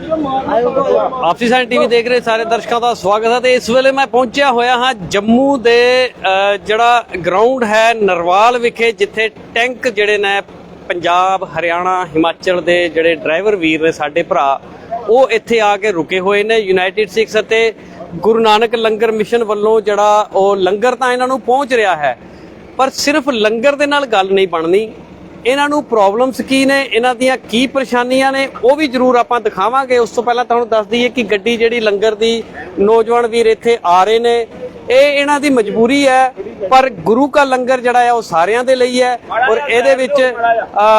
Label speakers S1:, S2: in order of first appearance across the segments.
S1: ਆਪਸੀ sign TV ਦੇਖ ਰਹੇ ਸਾਰੇ ਦਰਸ਼ਕਾਂ ਦਾ ਸਵਾਗਤ ਹੈ ਤੇ ਇਸ ਵੇਲੇ ਮੈਂ ਪਹੁੰਚਿਆ ਹੋਇਆ ਹਾਂ ਜੰਮੂ ਦੇ ਅ, ਜਿਹੜਾ ਗਰਾਊਂਡ ਹੈ ਨਰਵਾਲ ਵਿਖੇ ਜਿੱਥੇ ਟੈਂਕ ਜਿਹੜੇ ਨੇ ਪੰਜਾਬ ਹਰਿਆਣਾ ਹਿਮਾਚਲ ਦੇ ਜਿਹੜੇ ਡਰਾਈਵਰ ਵੀਰ ਨੇ ਸਾਡੇ ਭਰਾ ਉਹ ਇੱਥੇ ਆ ਕੇ ਰੁਕੇ ਹੋਏ ਨੇ ਯੂਨਾਈਟਿਡ ਸਿੱਖਸ ਅਤੇ ਗੁਰੂ ਨਾਨਕ ਲੰਗਰ ਮਿਸ਼ਨ ਵੱਲੋਂ ਜਿਹੜਾ ਉਹ ਲੰਗਰ ਤਾਂ ਇਹਨਾਂ ਨੂੰ ਪਹੁੰਚ ਰਿਹਾ ਹੈ ਪਰ ਸਿਰਫ ਲੰਗਰ ਦੇ ਨਾਲ ਗੱਲ ਨਹੀਂ ਬਣਨੀ। ਇਹਨਾਂ ਨੂੰ ਪ੍ਰੋਬਲਮਸ ਕੀ ਨੇ? ਇਹਨਾਂ ਦੀਆਂ ਕੀ ਪਰੇਸ਼ਾਨੀਆਂ ਨੇ? ਉਹ ਵੀ ਜ਼ਰੂਰ ਆਪਾਂ ਦਿਖਾਵਾਂਗੇ। ਉਸ ਤੋਂ ਪਹਿਲਾਂ ਤੁਹਾਨੂੰ ਦੱਸ ਦਈਏ ਕਿ ਗੱਡੀ ਜਿਹੜੀ ਲੰਗਰ ਦੀ ਨੌਜਵਾਨ ਵੀਰ ਇੱਥੇ ਆ ਰਹੇ ਨੇ। ਇਹ ਇਹਨਾਂ ਦੀ ਮਜਬੂਰੀ ਹੈ, ਪਰ ਗੁਰੂ ਕਾ ਲੰਗਰ ਜਿਹੜਾ ਹੈ ਉਹ ਸਾਰਿਆਂ ਦੇ ਲਈ ਹੈ। ਔਰ ਇਹਦੇ ਵਿੱਚ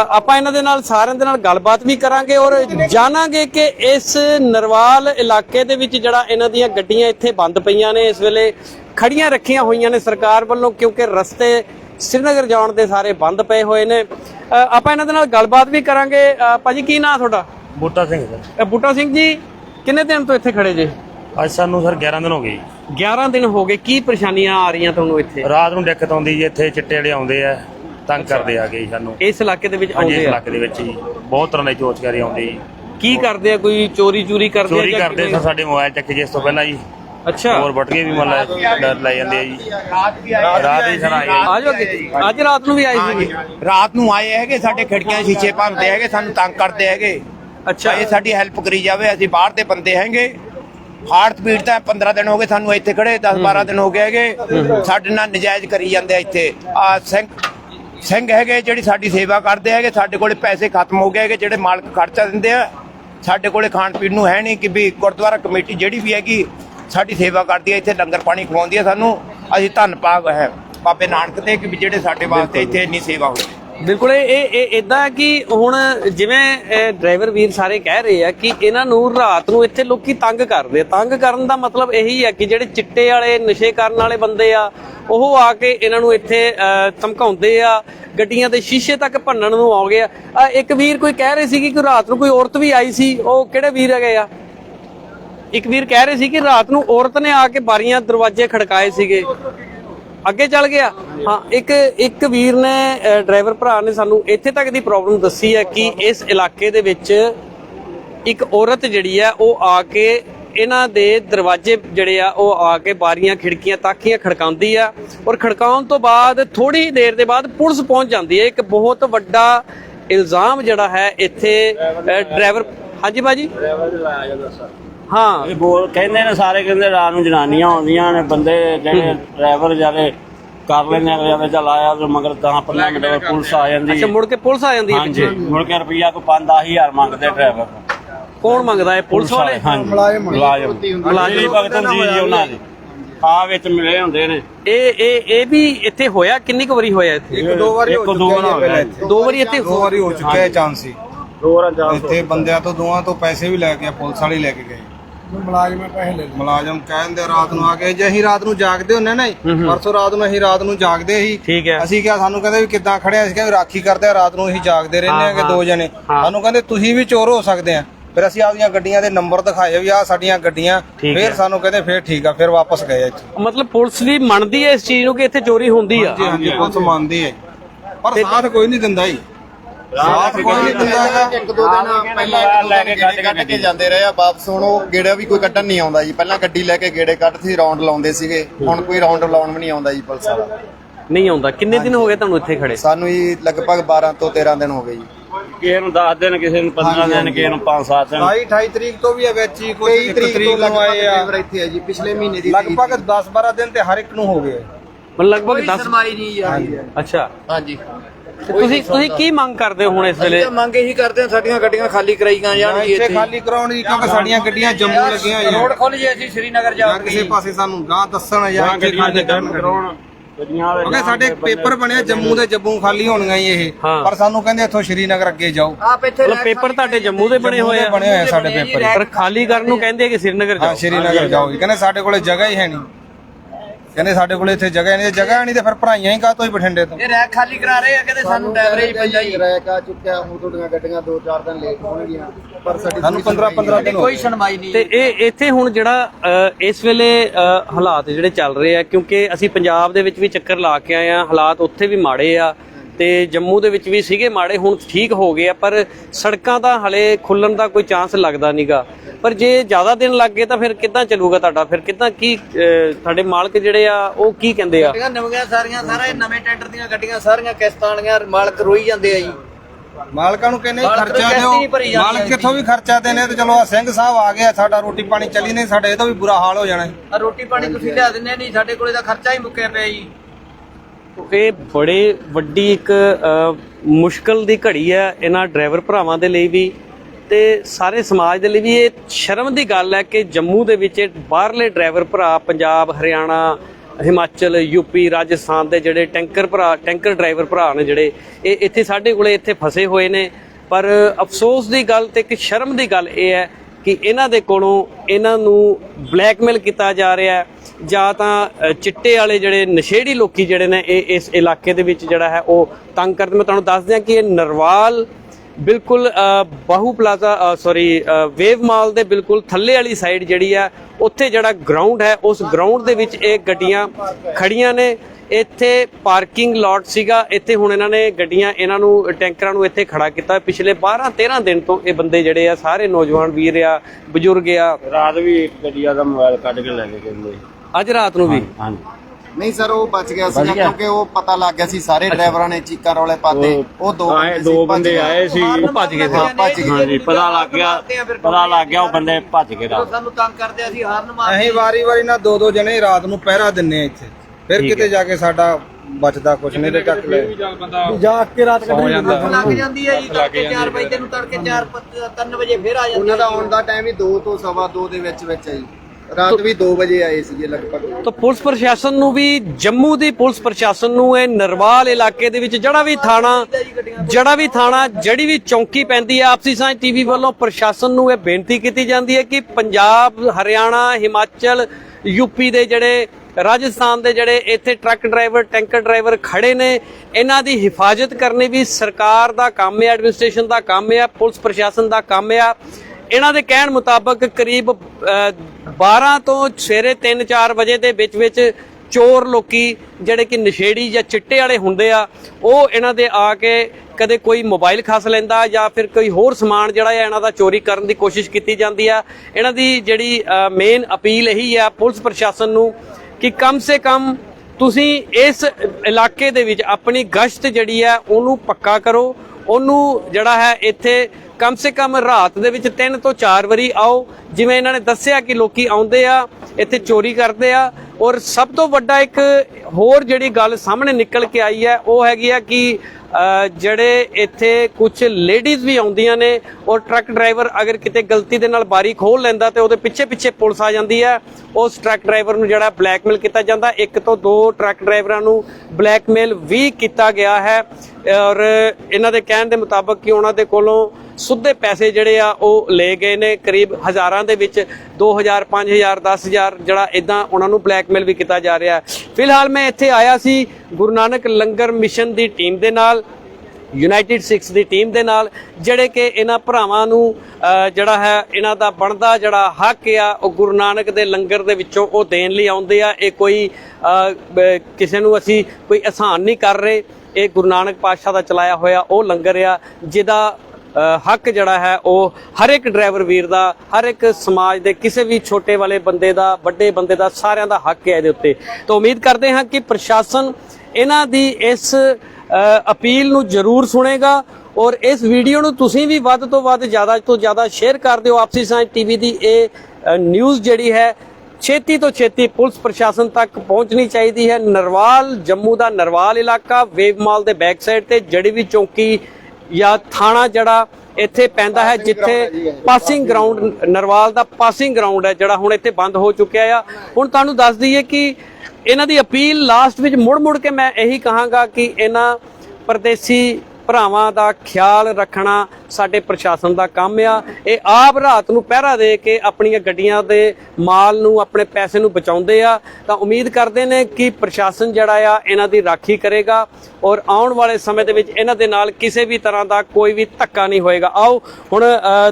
S1: ਆਪਾਂ ਇਹਨਾਂ ਦੇ ਨਾਲ ਸਾਰਿਆਂ ਦੇ ਨਾਲ ਗੱਲਬਾਤ ਵੀ ਕਰਾਂਗੇ ਔਰ ਜਾਣਾਂਗੇ ਕਿ ਇਸ ਨਰਵਾਲ ਇਲਾਕੇ ਦੇ ਵਿੱਚ ਜਿਹੜਾ ਇਹਨਾਂ ਦੀਆਂ ਗੱਡੀਆਂ ਇੱਥੇ ਬੰਦ ਪਈਆਂ ਨੇ। ਇਸ ਵੇਲੇ ਖੜੀਆਂ ਰੱਖੀਆਂ ਹੋਈਆਂ ਨੇ ਸਰਕਾਰ ਵੱਲੋਂ, ਕਿਉਂਕਿ ਰਸਤੇ ਸ੍ਰੀਨਗਰ ਜਾਣ ਦੇ ਸਾਰੇ ਬੰਦ ਪਏ ਹੋਏ ਨੇ। ਆਪਾਂ ਇਹਨਾਂ ਦੇ ਨਾਲ ਗੱਲਬਾਤ ਵੀ ਕਰਾਂਗੇ। ਭਾਜੀ ਕੀ ਨਾਂ ਤੁਹਾਡਾ?
S2: ਬੂਟਾ ਸਿੰਘ ਸਰ।
S1: ਬੂਟਾ ਸਿੰਘ ਜੀ ਕਿੰਨੇ ਦਿਨ ਤੋਂ ਇੱਥੇ ਖੜੇ ਜੇ?
S2: ਅੱਜ ਸਾਨੂੰ ਸਰ 11 ਦਿਨ ਹੋ ਗਏ ਜੀ।
S1: 11 ਦਿਨ ਹੋ ਗਏ। ਕੀ ਪਰੇਸ਼ਾਨੀਆਂ ਆ ਰਹੀਆਂ ਤੁਹਾਨੂੰ ਇੱਥੇ?
S2: ਰਾਤ ਨੂੰ ਦਿੱਕਤ ਆਉਂਦੀ ਜੀ ਇੱਥੇ ਚਿੱਟੇ ਵਾਲੇ ਆਉਂਦੇ ਆ ਤੰਗ ਕਰਦੇ ਆ ਗਏ ਸਾਨੂੰ।
S1: ਇਸ ਇਲਾਕੇ ਦੇ ਵਿੱਚ
S2: ਇਸ
S1: ਆਉਂਦੇ ਆ?
S2: ਇਲਾਕੇ ਦੇ ਵਿੱਚ ਜੀ। ਬਹੁਤ ਤਰ੍ਹਾਂ ਦੇ ਚੋਚਕਾਰੀ ਆਉਂਦੇ ਜੀ।
S1: ਕੀ ਕਰਦੇ ਆ? ਕੋਈ ਚੋਰੀ ਚੂਰੀ ਕਰਦੇ ਆ
S2: ਚੋਰੀ ਕਰਦੇ ਸਾਡੇ ਮੋਬਾਈਲ ਚੱਕੇ ਜਿਸ ਤੋਂ ਪਹਿਲਾਂ ਜੀ।
S1: ਅੱਛਾ।
S2: ਹੋਰ ਬਟਕੇ ਵੀ ਮੰਨ ਲੈ ਲੈ ਜਾਂਦੇ ਆ ਜੀ। ਰਾਤ ਹੀ ਸਰ ਆਏ ਜੀ।
S1: ਆ। ਜਾਓ ਅੱਗੇ। ਅੱਜ ਰਾਤ ਨੂੰ ਵੀ ਆਏ ਸੀਗੇ
S3: ਰਾਤ ਨੂੰ ਆਏ ਹੈਗੇ ਸਾਡੇ ਖਿੜਕੀਆਂ ਸ਼ੀਸ਼ੇ ਭੰਨਦੇ ਹੈਗੇ ਸਾਨੂੰ ਤੰਗ ਕਰਦੇ ਹੈਗੇ।
S1: ਅੱਛਾ।
S3: ਇਹ ਸਾਡੀ ਹੈਲਪ ਕਰੀ ਜਾਵੇ ਅਸੀਂ ਬਾਹਰ ਦੇ ਬੰਦੇ ਹੈਗੇ। ਹਾਰਟ ਬੀਟ ਤਾਂ 15 ਦਿਨ ਹੋ ਗਏ ਸਾਨੂੰ ਇੱਥੇ ਖੜੇ 10 12 ਦਿਨ ਹੋ ਗਏ ਹੈਗੇ। ਸਾਡੇ ਨਾਲ ਨਜਾਇਜ਼ ਕਰੀ ਜਾਂਦੇ ਆ ਇੱਥੇ। ਆ ਸਿੰਘ ਸਿੰਘ ਹੈਗੇ ਜਿਹੜੀ ਸਾਡੀ ਸੇਵਾ ਕਰਦੇ ਹੈਗੇ ਸਾਡੇ ਕੋਲੇ ਪੈਸੇ ਖਤਮ ਹੋ ਗਏ ਹੈਗੇ ਜਿਹੜੇ ਮਾਲਕ ਖਰਚਾ ਦਿੰਦੇ ਆ। ਸਾਡੇ ਕੋਲੇ ਖਾਣ ਪੀਣ ਨੂੰ ਹੈ ਨਹੀਂ ਕਿ ਵੀ ਗੁਰਦੁਆਰਾ ਕਮੇਟੀ ਜਿਹੜੀ ਵੀ ਹੈਗੀ ਸਾਡੀ ਸੇਵਾ ਕਰਦੀ ਹੈ ਇੱਥੇ ਲੰਗਰ ਪਾਣੀ ਖਵਾਉਂਦੀ ਹੈ ਸਾਨੂੰ। ਅਸੀਂ ਧੰਨਵਾਦ ਹੈ। ਬਾਬੇ ਨਾਨਕ ਦੇ ਕਿ ਜਿਹੜੇ ਸਾਡੇ ਵਾਸਤੇ ਇੱਥੇ ਇੰਨੀ ਸੇਵਾ ਹੋਈ
S1: ਬਿਲਕੁਲ, ਇਹ ਇਹ ਇਦਾਂ ਕਿ ਹੁਣ ਜਿਵੇਂ ਡਰਾਈਵਰ ਵੀਰ ਸਾਰੇ ਕਹਿ ਰਹੇ ਆ ਕਿ ਇਹਨਾਂ ਨੂੰ ਰਾਤ ਨੂੰ ਇੱਥੇ ਲੋਕੀ ਤੰਗ ਕਰਦੇ ਤੰਗ ਕਰਨ ਦਾ ਮਤਲਬ ਇਹੀ ਆ ਕਿ ਜਿਹੜੇ ਚਿੱਟੇ ਵਾਲੇ, ਨਸ਼ੇ ਕਰਨ ਵਾਲੇ ਬੰਦੇ ਆ, ਉਹ ਆ ਕੇ ਇਹਨਾਂ ਨੂੰ ਇੱਥੇ ਧਮਕਾਉਂਦੇ ਆ, ਗੱਡੀਆਂ ਦੇ ਸ਼ੀਸ਼ੇ ਤੱਕ ਭੰਨਣ ਨੂੰ ਆ। ਗਏ ਆ ਆਹ ਇੱਕ ਵੀਰ ਕੋਈ ਕਹਿ ਰਹੇ ਸੀ ਕਿ ਰਾਤ ਨੂੰ ਕੋਈ ਔਰਤ ਵੀ ਆਈ ਸੀ, ਉਹ ਕਿਹੜੇ ਵੀਰ ਹੈਗੇ ਆ? ਇੱਕ ਵੀਰ ਕਹਿ ਰਹੇ ਸੀ ਕਿ ਰਾਤ ਨੂੰ ਔਰਤ ਨੇ ਆ ਕੇ ਬਾਰੀਆਂ ਦਰਵਾਜ਼ੇ ਖੜਕਾਏ ਸੀਗੇ। ਅੱਗੇ ਚੱਲ ਗਿਆ। ਹਾਂ, ਇੱਕ ਇੱਕ ਵੀਰ ਨੇ ਡਰਾਈਵਰ ਭਰਾ ਨੇ ਸਾਨੂੰ ਇੱਥੇ ਤੱਕ ਦੀ ਪ੍ਰੋਬਲਮ ਦੱਸੀ ਹੈ ਕਿ ਇਸ ਇਲਾਕੇ ਦੇ ਵਿੱਚ ਇੱਕ ਔਰਤ ਜਿਹੜੀ ਹੈ, ਉਹ ਆ ਕੇ ਇਹਨਾਂ ਦੇ ਦਰਵਾਜ਼ੇ ਜਿਹੜੇ ਆ, ਉਹ ਆ ਕੇ ਬਾਰੀਆਂ, ਖਿੜਕੀਆਂ, ਤਾਕੀਆਂ ਖੜਕਾਉਂਦੀ ਆ ਔਰ ਖੜਕਾਉਣ ਤੋਂ ਬਾਅਦ ਥੋੜੀ ਦੇਰ ਦੇ ਬਾਅਦ ਪੁਲਿਸ ਪਹੁੰਚ ਜਾਂਦੀ ਹੈ। ਇੱਕ ਬਹੁਤ ਵੱਡਾ ਇਲਜ਼ਾਮ ਜਿਹੜਾ ਹੈ ਇੱਥੇ ਡਰਾਈਵਰ ਹਾਂਜੀ ਬਾਜੀ ਹਾਂ।
S4: ਇਹ ਬੋਲ ਕਹਿੰਦੇ ਨੇ ਸਾਰੇ ਕਹਿੰਦੇ ਰਾਤ ਨੂੰ ਜਨਾਨੀਆਂ ਆਉਂਦੀਆਂ ਨੇ ਬੰਦੇ ਜਿਹੜੇ ਡਰਾਈਵਰ ਜਾਰੇ ਕਰ ਲੈਂਦੇ ਅਗਲੇ ਆਵੇ ਚੱਲ ਆਇਆ ਤੇ ਮਗਰ 10 15 ਮਿੰਟ ਬਾਅਦ ਪੁਲਿਸ ਆ ਜਾਂਦੀ
S1: ਅੱਛਾ ਮੁੜ ਕੇ ਪੁਲਿਸ ਆ ਜਾਂਦੀ ਹੈ
S4: ਹਾਂਜੀ
S1: ਪਿੱਛੇ?
S4: ਮੁੜ ਕੇ ਰੁਪਈਆ ਕੋ 5-10000 ਮੰਗਦੇ ਡਰਾਈਵਰ
S1: ਕੌਣ ਮੰਗਦਾ ਹੈ ਪੁਲਿਸ ਵਾਲੇ?
S4: ਹਾਂਜੀ ਮੁਲਾਜ਼ਮ ਮੁਲਾਜ਼ਮ। ਮੁਲਾਜ਼ਮ। ਭਗਤਨ ਜੀ ਜੀ ਉਹਨਾਂ ਦੇ। ਆ ਵਿੱਚ ਮਿਲੇ ਹੁੰਦੇ ਨੇ।
S1: ਇਹ ਇਹ ਇਹ ਵੀ ਇੱਥੇ ਹੋਇਆ? ਕਿੰਨੀ ਕੁ ਵਾਰੀ ਹੋਇਆ ਇੱਥੇ?
S4: ਇੱਕ ਦੋ ਵਾਰੀ ਇੱਕ ਦੋ ਵਾਰ ਹੋ ਗਿਆ
S1: ਦੋ ਵਾਰੀ ਇੱਥੇ
S5: ਦੋ ਵਾਰੀ ਹੋ ਚੁੱਕਿਆ ਹੈ ਚਾਂਸ ਸੀ।
S4: ਦੋ ਵਾਰ ਜਾਂ
S5: ਇੱਥੇ ਬੰਦਿਆਂ ਤੋਂ ਦੋਵਾਂ ਤੋਂ ਪੈਸੇ ਵੀ ਲੈ ਕੇ ਪੁਲਿਸ ਵਾਲੇ ਹੀ ਲੈ ਕੇ ਗਏ। ਮੁਲਾਜ਼ਮ ਪੈਸੇ ਲੈ ਮੁਲਾਜ਼ਮ ਕਹਿੰਦੇ ਰਾਤ ਨੂੰ ਆ ਕੇ ਜੇ ਅਸੀਂ ਰਾਤ ਨੂੰ ਜਾਗਦੇ ਹੁੰਨੇ ਨਾ ਜੀ, ਪਰਸੋਂ ਰਾਤ ਨੂੰ ਅਸੀਂ ਰਾਤ ਨੂੰ ਜਾਗਦੇ ਸੀ।
S1: ਠੀਕ ਹੈ।
S5: ਅਸੀਂ ਕਿਹਾ ਸਾਨੂੰ ਕਹਿੰਦੇ ਵੀ ਕਿੱਦਾਂ ਖੜੇ ਆ? ਅਸੀਂ ਕਹਿੰਦੇ ਰਾਖੀ ਕਰਦੇ ਆ ਰਾਤ ਨੂੰ ਅਸੀਂ ਜਾਗਦੇ ਰਹਿੰਦੇ
S1: ਹਾਂ, ਹਾਂ।
S5: ਦੋ ਜਣੇ।
S1: ਹਾਂ।
S5: ਸਾਨੂੰ ਕਹਿੰਦੇ ਤੁਸੀਂ ਵੀ ਚੋਰ ਹੋ ਸਕਦੇ ਆ। ਫਿਰ ਅਸੀਂ ਆਪਦੀਆਂ ਗੱਡੀਆਂ ਦੇ ਨੰਬਰ ਦਿਖਾਏ ਵੀ ਆ ਸਾਡੀਆਂ ਗੱਡੀਆਂ।
S1: ਠੀਕ ਹੈ।
S5: ਫਿਰ ਸਾਨੂੰ ਕਹਿੰਦੇ ਫਿਰ ਠੀਕ ਆ ਫਿਰ ਵਾਪਸ ਗਏ ਇੱਥੇ।
S1: ਮਤਲਬ ਪੁਲਿਸ ਵੀ ਮੰਨਦੀ ਹੈ ਇਸ ਚੀਜ਼ ਨੂੰ ਕਿ ਇੱਥੇ ਚੋਰੀ ਹੁੰਦੀ ਆ?
S5: ਹਾਂਜੀ ਪੁਲਿਸ ਮੰਨਦੀ ਹੈ। ਪਰ ਸਾਥ ਕੋਈ ਨਹੀਂ ਦਿੰਦਾ ਜੀ। ਸਾਥ ਕੋਈ ਨਹੀਂ ਦਿੰਦਾ ਹੈਗਾ।
S6: ਇੱਕ ਦੋ ਦਿਨ ਪਹਿਲਾਂ ਇੱਕ ਦੋ ਦਿਨ ਗੇੜੇ ਕੱਢ ਕੇ ਜਾਂਦੇ ਰਹੇ ਆ ਵਾਪਸ ਹੁਣ ਉਹ ਗੇੜਾ ਵੀ ਕੋਈ ਕੱਢਣ ਨਹੀਂ ਆਉਂਦਾ ਜੀ। ਪਹਿਲਾਂ ਗੱਡੀ ਲੈ ਕੇ ਗੇੜੇ ਕੱਢ ਸੀ ਰੌਂਡ ਲਾਉਂਦੇ ਸੀਗੇ। ਹੁਣ ਕੋਈ ਰੌਂਡ ਲਾਉਣ ਵੀ ਨਹੀਂ ਆਉਂਦਾ ਜੀ ਪੁਲਿਸ ਵਾਲਾ।
S1: ਨਹੀਂ ਆਉਂਦਾ। ਕਿੰਨੇ ਦਿਨ ਹੋ ਗਏ ਤੁਹਾਨੂੰ ਇੱਥੇ ਖੜੇ?
S6: ਸਾਨੂੰ ਜੀ ਲਗਭਗ 12 ਤੋਂ 13 ਦਿਨ ਹੋ ਗਏ ਜੀ।
S4: ਕਿਸੇ ਨੂੰ 10 ਦਿਨ ਕਿਸੇ ਨੂੰ 15 ਦਿਨ ਕਿਸੇ ਨੂੰ 5-7 ਦਿਨ।
S5: 28 28 ਤਰੀਕ ਤੋਂ ਵੀ ਆ ਵਿੱਚ ਹੀ ਕੋਈ
S6: 23
S5: ਇੱਕ
S6: ਤਰੀਕ ਤੋਂ
S5: ਆਏ ਆ
S6: ਇੱਥੇ ਹੈ ਜੀ ਪਿਛਲੇ ਮਹੀਨੇ ਦੀ
S5: ਲਗਭਗ 10 12 ਦਿਨ ਤੇ ਹਰ ਇੱਕ ਨੂੰ ਹੋ ਗਏ
S1: ਮਤਲਬ ਲਗਭਗ 10
S6: ਸਰਮਾਈ ਨਹੀਂ ਆ
S1: ਅੱਛਾ।
S6: ਹਾਂਜੀ।
S1: ਤੇ ਤੁਸੀਂ ਤੁਸੀਂ ਕੀ ਮੰਗ ਕਰਦੇ ਹੋ ਹੁਣ ਇਸ ਵੇਲੇ?
S6: ਮੰਗ ਇਹੀ ਕਰਦੇ ਆ ਸਾਡੀਆਂ ਗੱਡੀਆਂ ਖਾਲੀ ਕਰਾਈਆਂ ਜਾਣ ਜੀ
S5: ਇੱਥੇ
S6: ਇੱਥੇ
S5: ਖਾਲੀ ਕਰਾਉਣ ਦੀ ਕਿਉਂਕਿ ਸਾਡੀਆਂ ਗੱਡੀਆਂ ਜੰਮੂ ਲੱਗੀਆਂ ਹੋਈਆਂ।
S6: ਰੋਡ ਖੁੱਲ ਜੇ ਅਸੀਂ ਸ਼੍ਰੀਨਗਰ ਜਾ
S5: ਜਾਂ ਕਿਸੇ ਪਾਸੇ ਸਾਨੂੰ ਗਾਂ ਦੱਸਣ ਜਾਂ ਇੱਥੇ ਖਾਲੀ ਕਰਨ
S4: ਕਰਾਉਣ। ਗੱਡੀਆਂ
S5: ਸਾਡੇ ਪੇਪਰ ਬਣਿਆ ਜੰਮੂ ਦੇ ਜੰਮੂ ਖਾਲੀ ਹੋਣਗੀਆਂ ਹੀ ਇਹ। ਪਰ ਸਾਨੂੰ ਕਹਿੰਦੇ ਇੱਥੋਂ ਸ਼੍ਰੀਨਗਰ ਅੱਗੇ ਜਾਓ।
S6: ਆਪ ਇੱਥੇ
S1: ਪੇਪਰ ਤੁਹਾਡੇ ਜੰਮੂ ਦੇ ਬਣੇ ਹੋਏ ਆ।
S5: ਬਣੇ ਹੋਏ ਆ ਸਾਡੇ ਪੇਪਰ।
S1: ਪਰ ਖਾਲੀ ਕਰਨ ਨੂੰ ਕਹਿੰਦੇ ਕਿ ਸ੍ਰੀਨਗਰ
S5: ਹਾਂ
S1: ਜਾਓ।
S5: ਸ਼੍ਰੀਨਗਰ ਜਾਓ। ਕਹਿੰਦੇ ਸਾਡੇ ਕੋਲੇ ਜਗ੍ਹਾ ਹੀ ਹੈ ਨਹੀਂ। ਕਹਿੰਦੇ ਸਾਡੇ ਕੋਲੇ ਇੱਥੇ ਜਗ੍ਹਾ ਨਹੀਂ ਜਗ੍ਹਾ ਨਹੀਂ ਤੇ ਫਿਰ ਭਰਾਈਆਂ ਹੀ ਕਾਹਤੋਂ ਹੀ ਬਠਿੰਡੇ ਤੋਂ?
S6: ਇਹ ਰੈਕ ਖਾਲੀ ਕਰਾ ਰਹੇ ਆ ਕਹਿੰਦੇ ਸਾਨੂੰ ਡਰਾਈਵਰੇਜ ਪੈਂਦਾ ਜੀ ਰੈਕ ਆ ਚੁੱਕਿਆ ਹੁਣ ਤੁਹਾਡੀਆਂ ਗੱਡੀਆਂ 2-4 ਦਿਨ ਲੇਟ ਹੋਣਗੀਆਂ ਪਰ ਸਾਡੀ
S5: ਸਾਨੂੰ 15 15 ਦਿਨ ਹੋ
S6: ਕੋਈ ਸੁਣਵਾਈ ਨਹੀਂ
S1: ਤੇ ਇਹ ਇੱਥੇ ਹੁਣ ਜਿਹੜਾ ਇਸ ਵੇਲੇ ਹਾਲਾਤ ਜਿਹੜੇ ਚੱਲ ਰਹੇ ਆ ਕਿਉਂਕਿ ਅਸੀਂ ਪੰਜਾਬ ਦੇ ਵਿੱਚ ਵੀ ਚੱਕਰ ਲਾ ਕੇ ਆਏ ਆ ਹਾਲਾਤ ਉੱਥੇ ਵੀ ਮਾੜੇ ਆ ਤੇ ਜੰਮੂ ਦੇ ਵਿੱਚ ਵੀ ਸੀਗੇ ਮਾੜੇ ਹੁਣ ਠੀਕ ਹੋ ਗਏ ਆ ਪਰ ਸੜਕਾਂ ਦਾ ਹਲੇ ਖੁੱਲਣ ਦਾ ਕੋਈ ਚਾਂਸ ਲੱਗਦਾ ਨਹੀਂਗਾ ਪਰ ਜੇ ਜ਼ਿਆਦਾ ਦਿਨ ਲੱਗ ਗਏ ਤਾਂ ਫਿਰ ਕਿੱਦਾਂ ਚੱਲੂਗਾ ਤੁਹਾਡਾ? ਫਿਰ ਕਿੱਦਾਂ ਕੀ ਤੁਹਾਡੇ ਮਾਲਕ ਜਿਹੜੇ ਆ ਉਹ ਕੀ ਕਹਿੰਦੇ ਆ?
S7: ਗੱਡੀਆਂ ਨਵੀਆਂ ਸਾਰੀਆਂ ਸਾਰਾ ਨਵੇਂ ਟੈਂਡਰ ਦੀਆਂ ਗੱਡੀਆਂ ਸਾਰੀਆਂ ਕਿਸ਼ਤਾਂ ਵਾਲੀਆਂ ਮਾਲਕ ਰੋਈ ਜਾਂਦੇ ਆ ਜੀ।
S5: ਮਾਲਕਾਂ ਨੂੰ ਕਹਿੰਦੇ ਖਰਚਾ ਦਿਓ। ਮਾਲਕ ਕਿੱਥੋਂ ਵੀ ਖਰਚਾ ਦੇਣੇ ਤੇ ਚਲੋ ਆ ਸਿੰਘ ਸਾਹਿਬ ਆ ਗਿਆ ਸਾਡਾ ਰੋਟੀ ਪਾਣੀ ਚੱਲੀ ਨਹੀਂ ਸਾਡੇ ਇਹ ਤੋਂ ਵੀ ਬੁਰਾ ਹਾਲ ਹੋ ਜਾਣਾ
S7: ਰੋਟੀ ਪਾਣੀ ਤੁਸੀਂ ਲਿਆ ਦਿੰਦੇ ਨਹੀਂ ਸਾਡੇ ਕੋਲੇ ਤਾਂ ਖਰਚਾ ਹੀ ਮੁੱਕਿਆ ਪਿਆ ਜੀ।
S1: ਇਹ ਬੜੇ ਵੱਡੀ ਇੱਕ ਮੁਸ਼ਕਲ ਦੀ ਘੜੀ ਹੈ ਇਹਨਾਂ ਡਰਾਈਵਰ ਭਰਾਵਾਂ ਦੇ ਲਈ ਵੀ ਤੇ ਸਾਰੇ ਸਮਾਜ ਦੇ ਲਈ ਵੀ। ਇਹ ਸ਼ਰਮ ਦੀ ਗੱਲ ਹੈ ਕਿ ਜੰਮੂ ਦੇ ਵਿੱਚ ਬਾਹਰਲੇ ਡਰਾਈਵਰ ਭਰਾ ਪੰਜਾਬ, ਹਰਿਆਣਾ, ਹਿਮਾਚਲ ਯੂਪੀ ਰਾਜਸਥਾਨ ਦੇ ਜਿਹੜੇ ਟੈਂਕਰ ਭਰਾ, ਟੈਂਕਰ ਡਰਾਈਵਰ ਭਰਾ ਨੇ ਜਿਹੜੇ, ਇਹ ਇੱਥੇ ਸਾਡੇ ਕੋਲੇ ਇੱਥੇ ਫਸੇ ਹੋਏ ਨੇ। ਪਰ ਅਫਸੋਸ ਦੀ ਗੱਲ ਤੇ ਇੱਕ ਸ਼ਰਮ ਦੀ ਗੱਲ ਇਹ ਹੈ ਕਿ ਇਹਨਾਂ ਦੇ ਕੋਲੋਂ ਇਹਨਾਂ ਨੂੰ ਬਲੈਕਮੇਲ ਕੀਤਾ ਜਾ ਰਿਹਾ ਹੈ। ਜਾਂ ਤਾਂ ਚਿੱਟੇ ਵਾਲੇ ਜਿਹੜੇ ਨਸ਼ੇੜੀ ਲੋਕੀ ਜਿਹੜੇ ਨੇ, ਇਹ ਇਸ ਇਲਾਕੇ ਦੇ ਵਿੱਚ ਜਿਹੜਾ ਹੈ, ਉਹ ਤੰਗ ਕਰਦੇ ਮੈਂ ਤੁਹਾਨੂੰ ਦੱਸ ਦਿਆਂ ਕਿ ਇਹ ਨਰਵਾਲ ਬਿਲਕੁਲ Bahu Plaza sorry Wave Mall ਦੇ ਬਿਲਕੁਲ ਥੱਲੇ ਵਾਲੀ ਸਾਈਡ ਜਿਹੜੀ ਆ ਉੱਥੇ ਜਿਹੜਾ ਗਰਾਊਂਡ ਹੈ, ਉਸ ਗਰਾਊਂਡ ਦੇ ਵਿੱਚ ਇਹ ਗੱਡੀਆਂ ਖੜੀਆਂ ਨੇ। ਇੱਥੇ ਪਾਰਕਿੰਗ ਲਾਟ ਸੀਗਾ। ਇੱਥੇ ਹੁਣ ਇਹਨਾਂ ਨੇ ਗੱਡੀਆਂ, ਇਹਨਾਂ ਨੂੰ, ਟੈਂਕਰਾਂ ਨੂੰ ਇੱਥੇ ਖੜਾ ਕੀਤਾ। ਪਿਛਲੇ 12 13 ਦਿਨ ਤੋਂ ਇਹ ਬੰਦੇ ਜਿਹੜੇ ਆ, ਸਾਰੇ ਨੌਜਵਾਨ ਵੀਰ ਆ, ਬਜ਼ੁਰਗ ਆ।
S4: ਰਾਤ ਵੀ ਇੱਕ ਗੱਡੀਆ ਦਾ ਮੋਬਾਈਲ ਕੱਢ ਕੇ ਲੈ ਕੇ ਕਹਿੰਦੇ
S1: ਅੱਜ ਰਾਤ ਨੂੰ ਵੀ?
S4: ਹਾਂਜੀ
S6: ਨਹੀਂ ਸਰ ਉਹ ਬਚ ਗਿਆ ਸੀ
S4: ਬਚ ਗਿਆ?
S6: ਕਿਉਂਕਿ ਉਹ ਪਤਾ ਲੱਗ ਗਿਆ ਸੀ ਸਾਰੇ ਡਰਾਈਵਰਾਂ ਨੇ ਚੀਕਾਂ ਰੌਲੇ ਪਾਤੇ। ਉਹ ਦੋ
S4: ਆਏ
S6: ਬੰਦੇ
S4: ਦੋ
S6: ਸੀ, ਭੱਜ
S4: ਬੰਦੇ
S6: ਗਏ।
S4: ਆਏ ਸੀ।
S1: ਉਹ ਭੱਜ ਗਏ
S6: ਹਾਂ, ਭੱਜ ਗਏ।
S4: ਹਾਂਜੀ ਪਤਾ ਲੱਗ ਗਿਆ ਪਤਾ ਲੱਗ ਗਿਆ ਉਹ ਬੰਦੇ ਭੱਜ ਗਏ ਰਾਤ।
S7: ਸਾਨੂੰ ਤੰਗ ਕਰਦੇ ਅਸੀਂ ਹਾਰਨ ਮਾਰ
S5: ਅਸੀਂ ਵਾਰੀ ਵਾਰੀ ਨਾਲ ਦੋ ਦੋ ਜਣੇ ਰਾਤ ਨੂੰ ਪਹਿਰਾ ਦਿੰਨੇ ਆ ਇੱਥੇ। ਫਿਰ
S1: ਠੀਕ
S5: ਕਿਤੇ ਜਾ ਕੇ ਸਾਡਾ ਬਚਦਾ ਕੁਛ ਨਹੀਂ ਤੇ ਚੱਕ ਲੈ।
S7: ਲੱਗ ਜਾਂਦੀ ਹੈ ਜੀ ਤੜਕੇ 4 ਵਜੇ ਨੂੰ ਤੜਕੇ 4 3 ਵਜੇ ਫੇਰ ਆ ਜਾਂਦੇ
S6: ਉਹਨਾਂ ਦਾ ਆਉਣ ਦਾ ਟਾਈਮ ਹੀ 2 ਤੋਂ ਸਵਾ 2 ਦੇ ਵਿੱਚ ਵਿੱਚ ਹੈ ਜੀ। ਰਾਤ ਵੀ 2 ਵਜੇ ਆਏ ਸੀਗੇ ਲਗਭਗ।
S1: ਤਾਂ ਪੁਲਿਸ ਪ੍ਰਸ਼ਾਸਨ ਨੂੰ ਵੀ, ਜੰਮੂ ਦੀ ਪੁਲਿਸ ਪ੍ਰਸ਼ਾਸਨ ਨੂੰ ਇਹ ਨਰਵਾਲ ਇਲਾਕੇ ਦੇ ਵਿੱਚ ਜਿਹੜਾ ਵੀ ਥਾਣਾ, ਜਿਹੜਾ ਵੀ ਥਾਣਾ, ਜਿਹੜੀ ਵੀ ਚੌਂਕੀ ਪੈਂਦੀ ਹੈ ਆਪਸੀ ਸਾਂਝ ਟੀਵੀ ਵੱਲੋਂ ਪ੍ਰਸ਼ਾਸਨ ਨੂੰ ਇਹ ਬੇਨਤੀ ਕੀਤੀ ਜਾਂਦੀ ਹੈ ਕਿ ਪੰਜਾਬ, ਹਰਿਆਣਾ, ਹਿਮਾਚਲ ਯੂਪੀ ਦੇ ਜਿਹੜੇ, ਰਾਜਸਥਾਨ ਦੇ ਜਿਹੜੇ ਇੱਥੇ ਟਰੱਕ ਡਰਾਈਵਰ, ਟੈਂਕਰ ਡਰਾਈਵਰ ਖੜੇ ਨੇ, ਇਹਨਾਂ ਦੀ ਹਿਫਾਜ਼ਤ ਕਰਨੀ ਵੀ ਸਰਕਾਰ ਦਾ ਕੰਮ ਹੈ, ਐਡਮਿਨਿਸਟ੍ਰੇਸ਼ਨ ਦਾ ਕੰਮ ਹੈ, ਪੁਲਿਸ ਪ੍ਰਸ਼ਾਸਨ ਦਾ ਕੰਮ ਹੈ। ਇਹਨਾਂ ਦੇ ਕਹਿਣ ਮੁਤਾਬਕ ਕਰੀਬ 12 ਤੋਂ ਸਵੇਰੇ 3-4 ਵਜੇ ਦੇ ਵਿੱਚ ਵਿੱਚ ਚੋਰ ਲੋਕੀ ਜਿਹੜੇ ਕਿ ਨਸ਼ੇੜੀ ਜਾਂ ਚਿੱਟੇ ਵਾਲੇ ਹੁੰਦੇ ਆ, ਉਹ ਇਹਨਾਂ ਦੇ ਆ ਕੇ ਕਦੇ ਕੋਈ ਮੋਬਾਈਲ ਖਸ ਲੈਂਦਾ ਜਾਂ ਫਿਰ ਕੋਈ ਹੋਰ ਸਮਾਨ ਜਿਹੜਾ ਹੈ ਇਹਨਾਂ ਦਾ ਚੋਰੀ ਕਰਨ ਦੀ ਕੋਸ਼ਿਸ਼ ਕੀਤੀ ਜਾਂਦੀ ਆ। ਇਹਨਾਂ ਦੀ ਜਿਹੜੀ ਮੇਨ ਅਪੀਲ ਇਹੀ ਆ ਪੁਲਿਸ ਪ੍ਰਸ਼ਾਸਨ ਨੂੰ ਕਿ ਕਮ ਸੇ ਕਮ ਤੁਸੀਂ ਇਸ ਇਲਾਕੇ ਦੇ ਵਿੱਚ ਆਪਣੀ ਗਸ਼ਤ ਜਿਹੜੀ ਹੈ ਉਹਨੂੰ ਪੱਕਾ ਕਰੋ। ਉਹਨੂੰ ਜਿਹੜਾ ਹੈ ਇੱਥੇ ਕਮ ਸੇ ਕਮ ਰਾਤ ਦੇ ਵਿੱਚ ਤਿੰਨ ਤੋਂ ਚਾਰ ਵਾਰੀ ਆਓ। ਜਿਵੇਂ ਇਹਨਾਂ ਨੇ ਦੱਸਿਆ ਕਿ ਲੋਕੀ ਆਉਂਦੇ ਆ, ਇੱਥੇ ਚੋਰੀ ਕਰਦੇ ਆ। ਔਰ ਸਭ ਤੋਂ ਵੱਡਾ ਇੱਕ ਹੋਰ ਜਿਹੜੀ ਗੱਲ ਸਾਹਮਣੇ ਨਿਕਲ ਕੇ ਆਈ ਹੈ, ਉਹ ਹੈਗੀ ਆ ਕਿ ਜਿਹੜੇ ਇੱਥੇ ਕੁਝ ਲੇਡੀਜ਼ ਵੀ ਆਉਂਦੀਆਂ ਨੇ ਔਰ ਟਰੱਕ ਡਰਾਈਵਰ ਅਗਰ ਕਿਤੇ ਗਲਤੀ ਦੇ ਨਾਲ ਬਾਰੀ ਖੋਲ ਲੈਂਦਾ ਤੇ ਉਹਦੇ ਪਿੱਛੇ ਪਿੱਛੇ ਪੁਲਿਸ ਆ ਜਾਂਦੀ ਹੈ, ਉਸ ਟਰੱਕ ਡਰਾਈਵਰ ਨੂੰ ਜਿਹੜਾ ਬਲੈਕਮੇਲ ਕੀਤਾ ਜਾਂਦਾ, ਇੱਕ ਤੋਂ ਦੋ ਟਰੱਕ ਡਰਾਈਵਰਾਂ ਨੂੰ ਬਲੈਕਮੇਲ ਵੀ ਕੀਤਾ ਗਿਆ ਹੈ। ਔਰ ਇਹਨਾਂ ਦੇ ਕਹਿਣ ਦੇ ਮੁਤਾਬਕ ਕਿ ਉਹਨਾਂ ਦੇ ਕੋਲੋਂ ਸੁੱਧੇ ਪੈਸੇ ਜਿਹੜੇ ਆ ਉਹ ਲੈ ਗਏ ਨੇ। ਕਰੀਬ ਹਜ਼ਾਰਾਂ ਦੇ ਵਿੱਚ 2000 5000 10000 ਜਿਹੜਾ ਇਦਾਂ ਉਹਨਾਂ ਨੂੰ ਬਲੈਕਮੇਲ ਵੀ ਕੀਤਾ ਜਾ ਰਿਹਾ ਫਿਲਹਾਲ ਮੈਂ ਇੱਥੇ ਆਇਆ ਸੀ ਗੁਰੂ ਨਾਨਕ ਲੰਗਰ ਮਿਸ਼ਨ ਦੀ ਟੀਮ ਦੇ ਨਾਲ ਯੂਨਾਈਟਿਡ 6 ਦੀ ਟੀਮ ਦੇ ਨਾਲ, ਜਿਹੜੇ ਕਿ ਇਹਨਾਂ ਭਰਾਵਾਂ ਨੂੰ ਜਿਹੜਾ ਹੈ, ਇਹਨਾਂ ਦਾ ਬਣਦਾ ਜਿਹੜਾ ਹੱਕ ਆ, ਉਹ ਗੁਰੂ ਨਾਨਕ ਦੇ ਲੰਗਰ ਦੇ ਵਿੱਚੋਂ ਉਹ ਦੇਣ ਲਈ ਆਉਂਦੇ ਆ। ਇਹ ਕੋਈ ਕਿਸੇ ਨੂੰ ਅਸੀਂ ਕੋਈ ਆਸਾਨ ਨਹੀਂ ਕਰ ਰਹੇ। ਇਹ ਗੁਰੂ ਨਾਨਕ ਪਾਤਸ਼ਾਹ ਦਾ ਚਲਾਇਆ ਹੋਇਆ ਉਹ ਲੰਗਰ ਆ, ਜਿਹਦਾ ਹੱਕ ਜਿਹੜਾ ਹੈ ਉਹ ਹਰ ਇੱਕ ਡਰਾਈਵਰ ਵੀਰ ਦਾ, ਹਰ ਇੱਕ ਸਮਾਜ ਦੇ ਕਿਸੇ ਵੀ ਛੋਟੇ ਵਾਲੇ ਬੰਦੇ ਦਾ, ਵੱਡੇ ਬੰਦੇ ਦਾ ਸਾਰਿਆਂ ਦਾ ਹੱਕ ਹੈ ਇਹਦੇ ਉੱਤੇ। ਤਾਂ ਉਮੀਦ ਕਰਦੇ ਹਾਂ ਕਿ ਪ੍ਰਸ਼ਾਸਨ ਇਹਨਾਂ ਦੀ ਇਸ ਅਪੀਲ ਨੂੰ ਜ਼ਰੂਰ ਸੁਣੇਗਾ ਔਰ ਇਸ ਵੀਡੀਓ ਨੂੰ ਤੁਸੀਂ ਵੀ ਵੱਧ ਤੋਂ ਵੱਧ ਜ਼ਿਆਦਾ ਤੋਂ ਜ਼ਿਆਦਾ ਸ਼ੇਅਰ ਕਰ ਦਿਓ। ਆਪਸੀ ਸਾਂਝ ਟੀਵੀ ਦੀ ਇਹ ਨਿਊਜ਼ ਜਿਹੜੀ ਹੈ, ਛੇਤੀ ਤੋਂ ਛੇਤੀ ਪੁਲਿਸ ਪ੍ਰਸ਼ਾਸਨ ਤੱਕ ਪਹੁੰਚਣੀ ਚਾਹੀਦੀ ਹੈ। ਨਰਵਾਲ, ਜੰਮੂ ਦਾ ਨਰਵਾਲ ਇਲਾਕਾ ਵੇਵ ਮਾਲ ਦੇ ਬੈਕ ਸਾਈਡ ਤੇ, ਜੜੀ ਵੀ ਚੌਂਕੀ ਜਾਂ ਥਾਣਾ ਜਿਹੜਾ ਇੱਥੇ ਪੈਂਦਾ ਹੈ ਜਿੱਥੇ ਪਾਸਿੰਗ ਗਰਾਊਂਡ ਨਰਵਾਲ ਦਾ ਪਾਸਿੰਗ ਗਰਾਊਂਡ ਹੈ ਜਿਹੜਾ ਹੁਣ ਇੱਥੇ ਬੰਦ ਹੋ ਚੁੱਕਿਆ ਆ। ਹੁਣ ਤੁਹਾਨੂੰ ਦੱਸ ਦਈਏ ਕਿ ਇਹਨਾਂ ਦੀ ਅਪੀਲ ਲਾਸਟ ਵਿੱਚ ਮੁੜ ਮੁੜ ਕੇ ਮੈਂ ਇਹੀ ਕਹਾਂਗਾ ਕਿ ਇਹਨਾਂ ਪਰਦੇਸੀ ਭਰਾਵਾਂ ਦਾ ਖਿਆਲ ਰੱਖਣਾ ਸਾਡੇ ਪ੍ਰਸ਼ਾਸਨ ਦਾ ਕੰਮ ਆ। ਇਹ ਆਪ ਰਾਤ ਨੂੰ ਪਹਿਰਾ ਦੇ ਕੇ ਆਪਣੀਆਂ ਗੱਡੀਆਂ ਦੇ ਮਾਲ ਨੂੰ, ਆਪਣੇ ਪੈਸੇ ਨੂੰ ਬਚਾਉਂਦੇ ਆ। ਤਾਂ ਉਮੀਦ ਕਰਦੇ ਨੇ ਕਿ ਪ੍ਰਸ਼ਾਸਨ ਜਿਹੜਾ ਆ, ਇਹਨਾਂ ਦੀ ਰਾਖੀ ਕਰੇਗਾ ਔਰ ਆਉਣ ਵਾਲੇ ਸਮੇਂ ਦੇ ਵਿੱਚ ਇਹਨਾਂ ਦੇ ਨਾਲ ਕਿਸੇ ਵੀ ਤਰ੍ਹਾਂ ਦਾ ਕੋਈ ਵੀ ਧੱਕਾ ਨਹੀਂ ਹੋਏਗਾ। ਆਓ, ਹੁਣ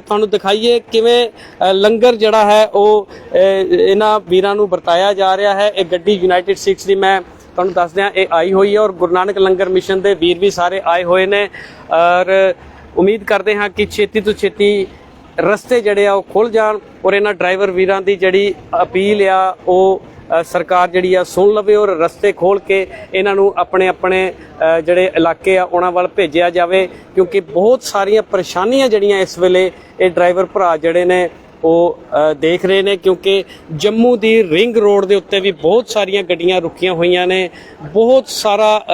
S1: ਤੁਹਾਨੂੰ ਦਿਖਾਈਏ ਕਿਵੇਂ ਲੰਗਰ ਜਿਹੜਾ ਹੈ ਉਹ ਇਹਨਾਂ ਵੀਰਾਂ ਨੂੰ ਵਰਤਾਇਆ ਜਾ ਰਿਹਾ ਹੈ। ਇਹ ਗੱਡੀ ਯੂਨਾਈਟਿਡ 6 ਦੀ ਮੈਂ ਤੁਹਾਨੂੰ ਦੱਸਦੇ ਹਾਂ, ਇਹ ਆਈ ਹੋਈ ਹੈ ਔਰ ਗੁਰੂ ਨਾਨਕ ਲੰਗਰ ਮਿਸ਼ਨ ਦੇ ਵੀਰ ਵੀ ਸਾਰੇ ਆਏ ਹੋਏ ਨੇ। ਔਰ ਉਮੀਦ ਕਰਦੇ ਹਾਂ ਕਿ ਛੇਤੀ ਤੋਂ ਛੇਤੀ ਰਸਤੇ ਜਿਹੜੇ ਆ ਉਹ ਖੁੱਲ ਜਾਣ ਔਰ ਇਹਨਾਂ ਡਰਾਈਵਰ ਵੀਰਾਂ ਦੀ ਜਿਹੜੀ ਅਪੀਲ ਆ, ਉਹ ਸਰਕਾਰ ਜਿਹੜੀ ਆ ਸੁਣ ਲਵੇ ਔਰ ਰਸਤੇ ਖੋਲ ਕੇ ਇਹਨਾਂ ਨੂੰ ਆਪਣੇ ਆਪਣੇ ਜਿਹੜੇ ਇਲਾਕੇ ਆ ਉਹਨਾਂ ਵੱਲ ਭੇਜਿਆ ਜਾਵੇ। ਕਿਉਂਕਿ ਬਹੁਤ ਸਾਰੀਆਂ ਪਰੇਸ਼ਾਨੀਆਂ ਜਿਹੜੀਆਂ ਇਸ ਵੇਲੇ ਇਹ ਡਰਾਈਵਰ ਭਰਾ ਜਿਹੜੇ ਨੇ ਉਹ ਦੇਖ ਰਹੇ ਨੇ ਕਿਉਂਕਿ ਜੰਮੂ ਦੀ ਰਿੰਗ ਰੋਡ ਦੇ ਉੱਤੇ ਵੀ ਬਹੁਤ ਸਾਰੀਆਂ ਗੱਡੀਆਂ ਰੁਕੀਆਂ ਹੋਈਆਂ ਨੇ। ਬਹੁਤ ਸਾਰਾ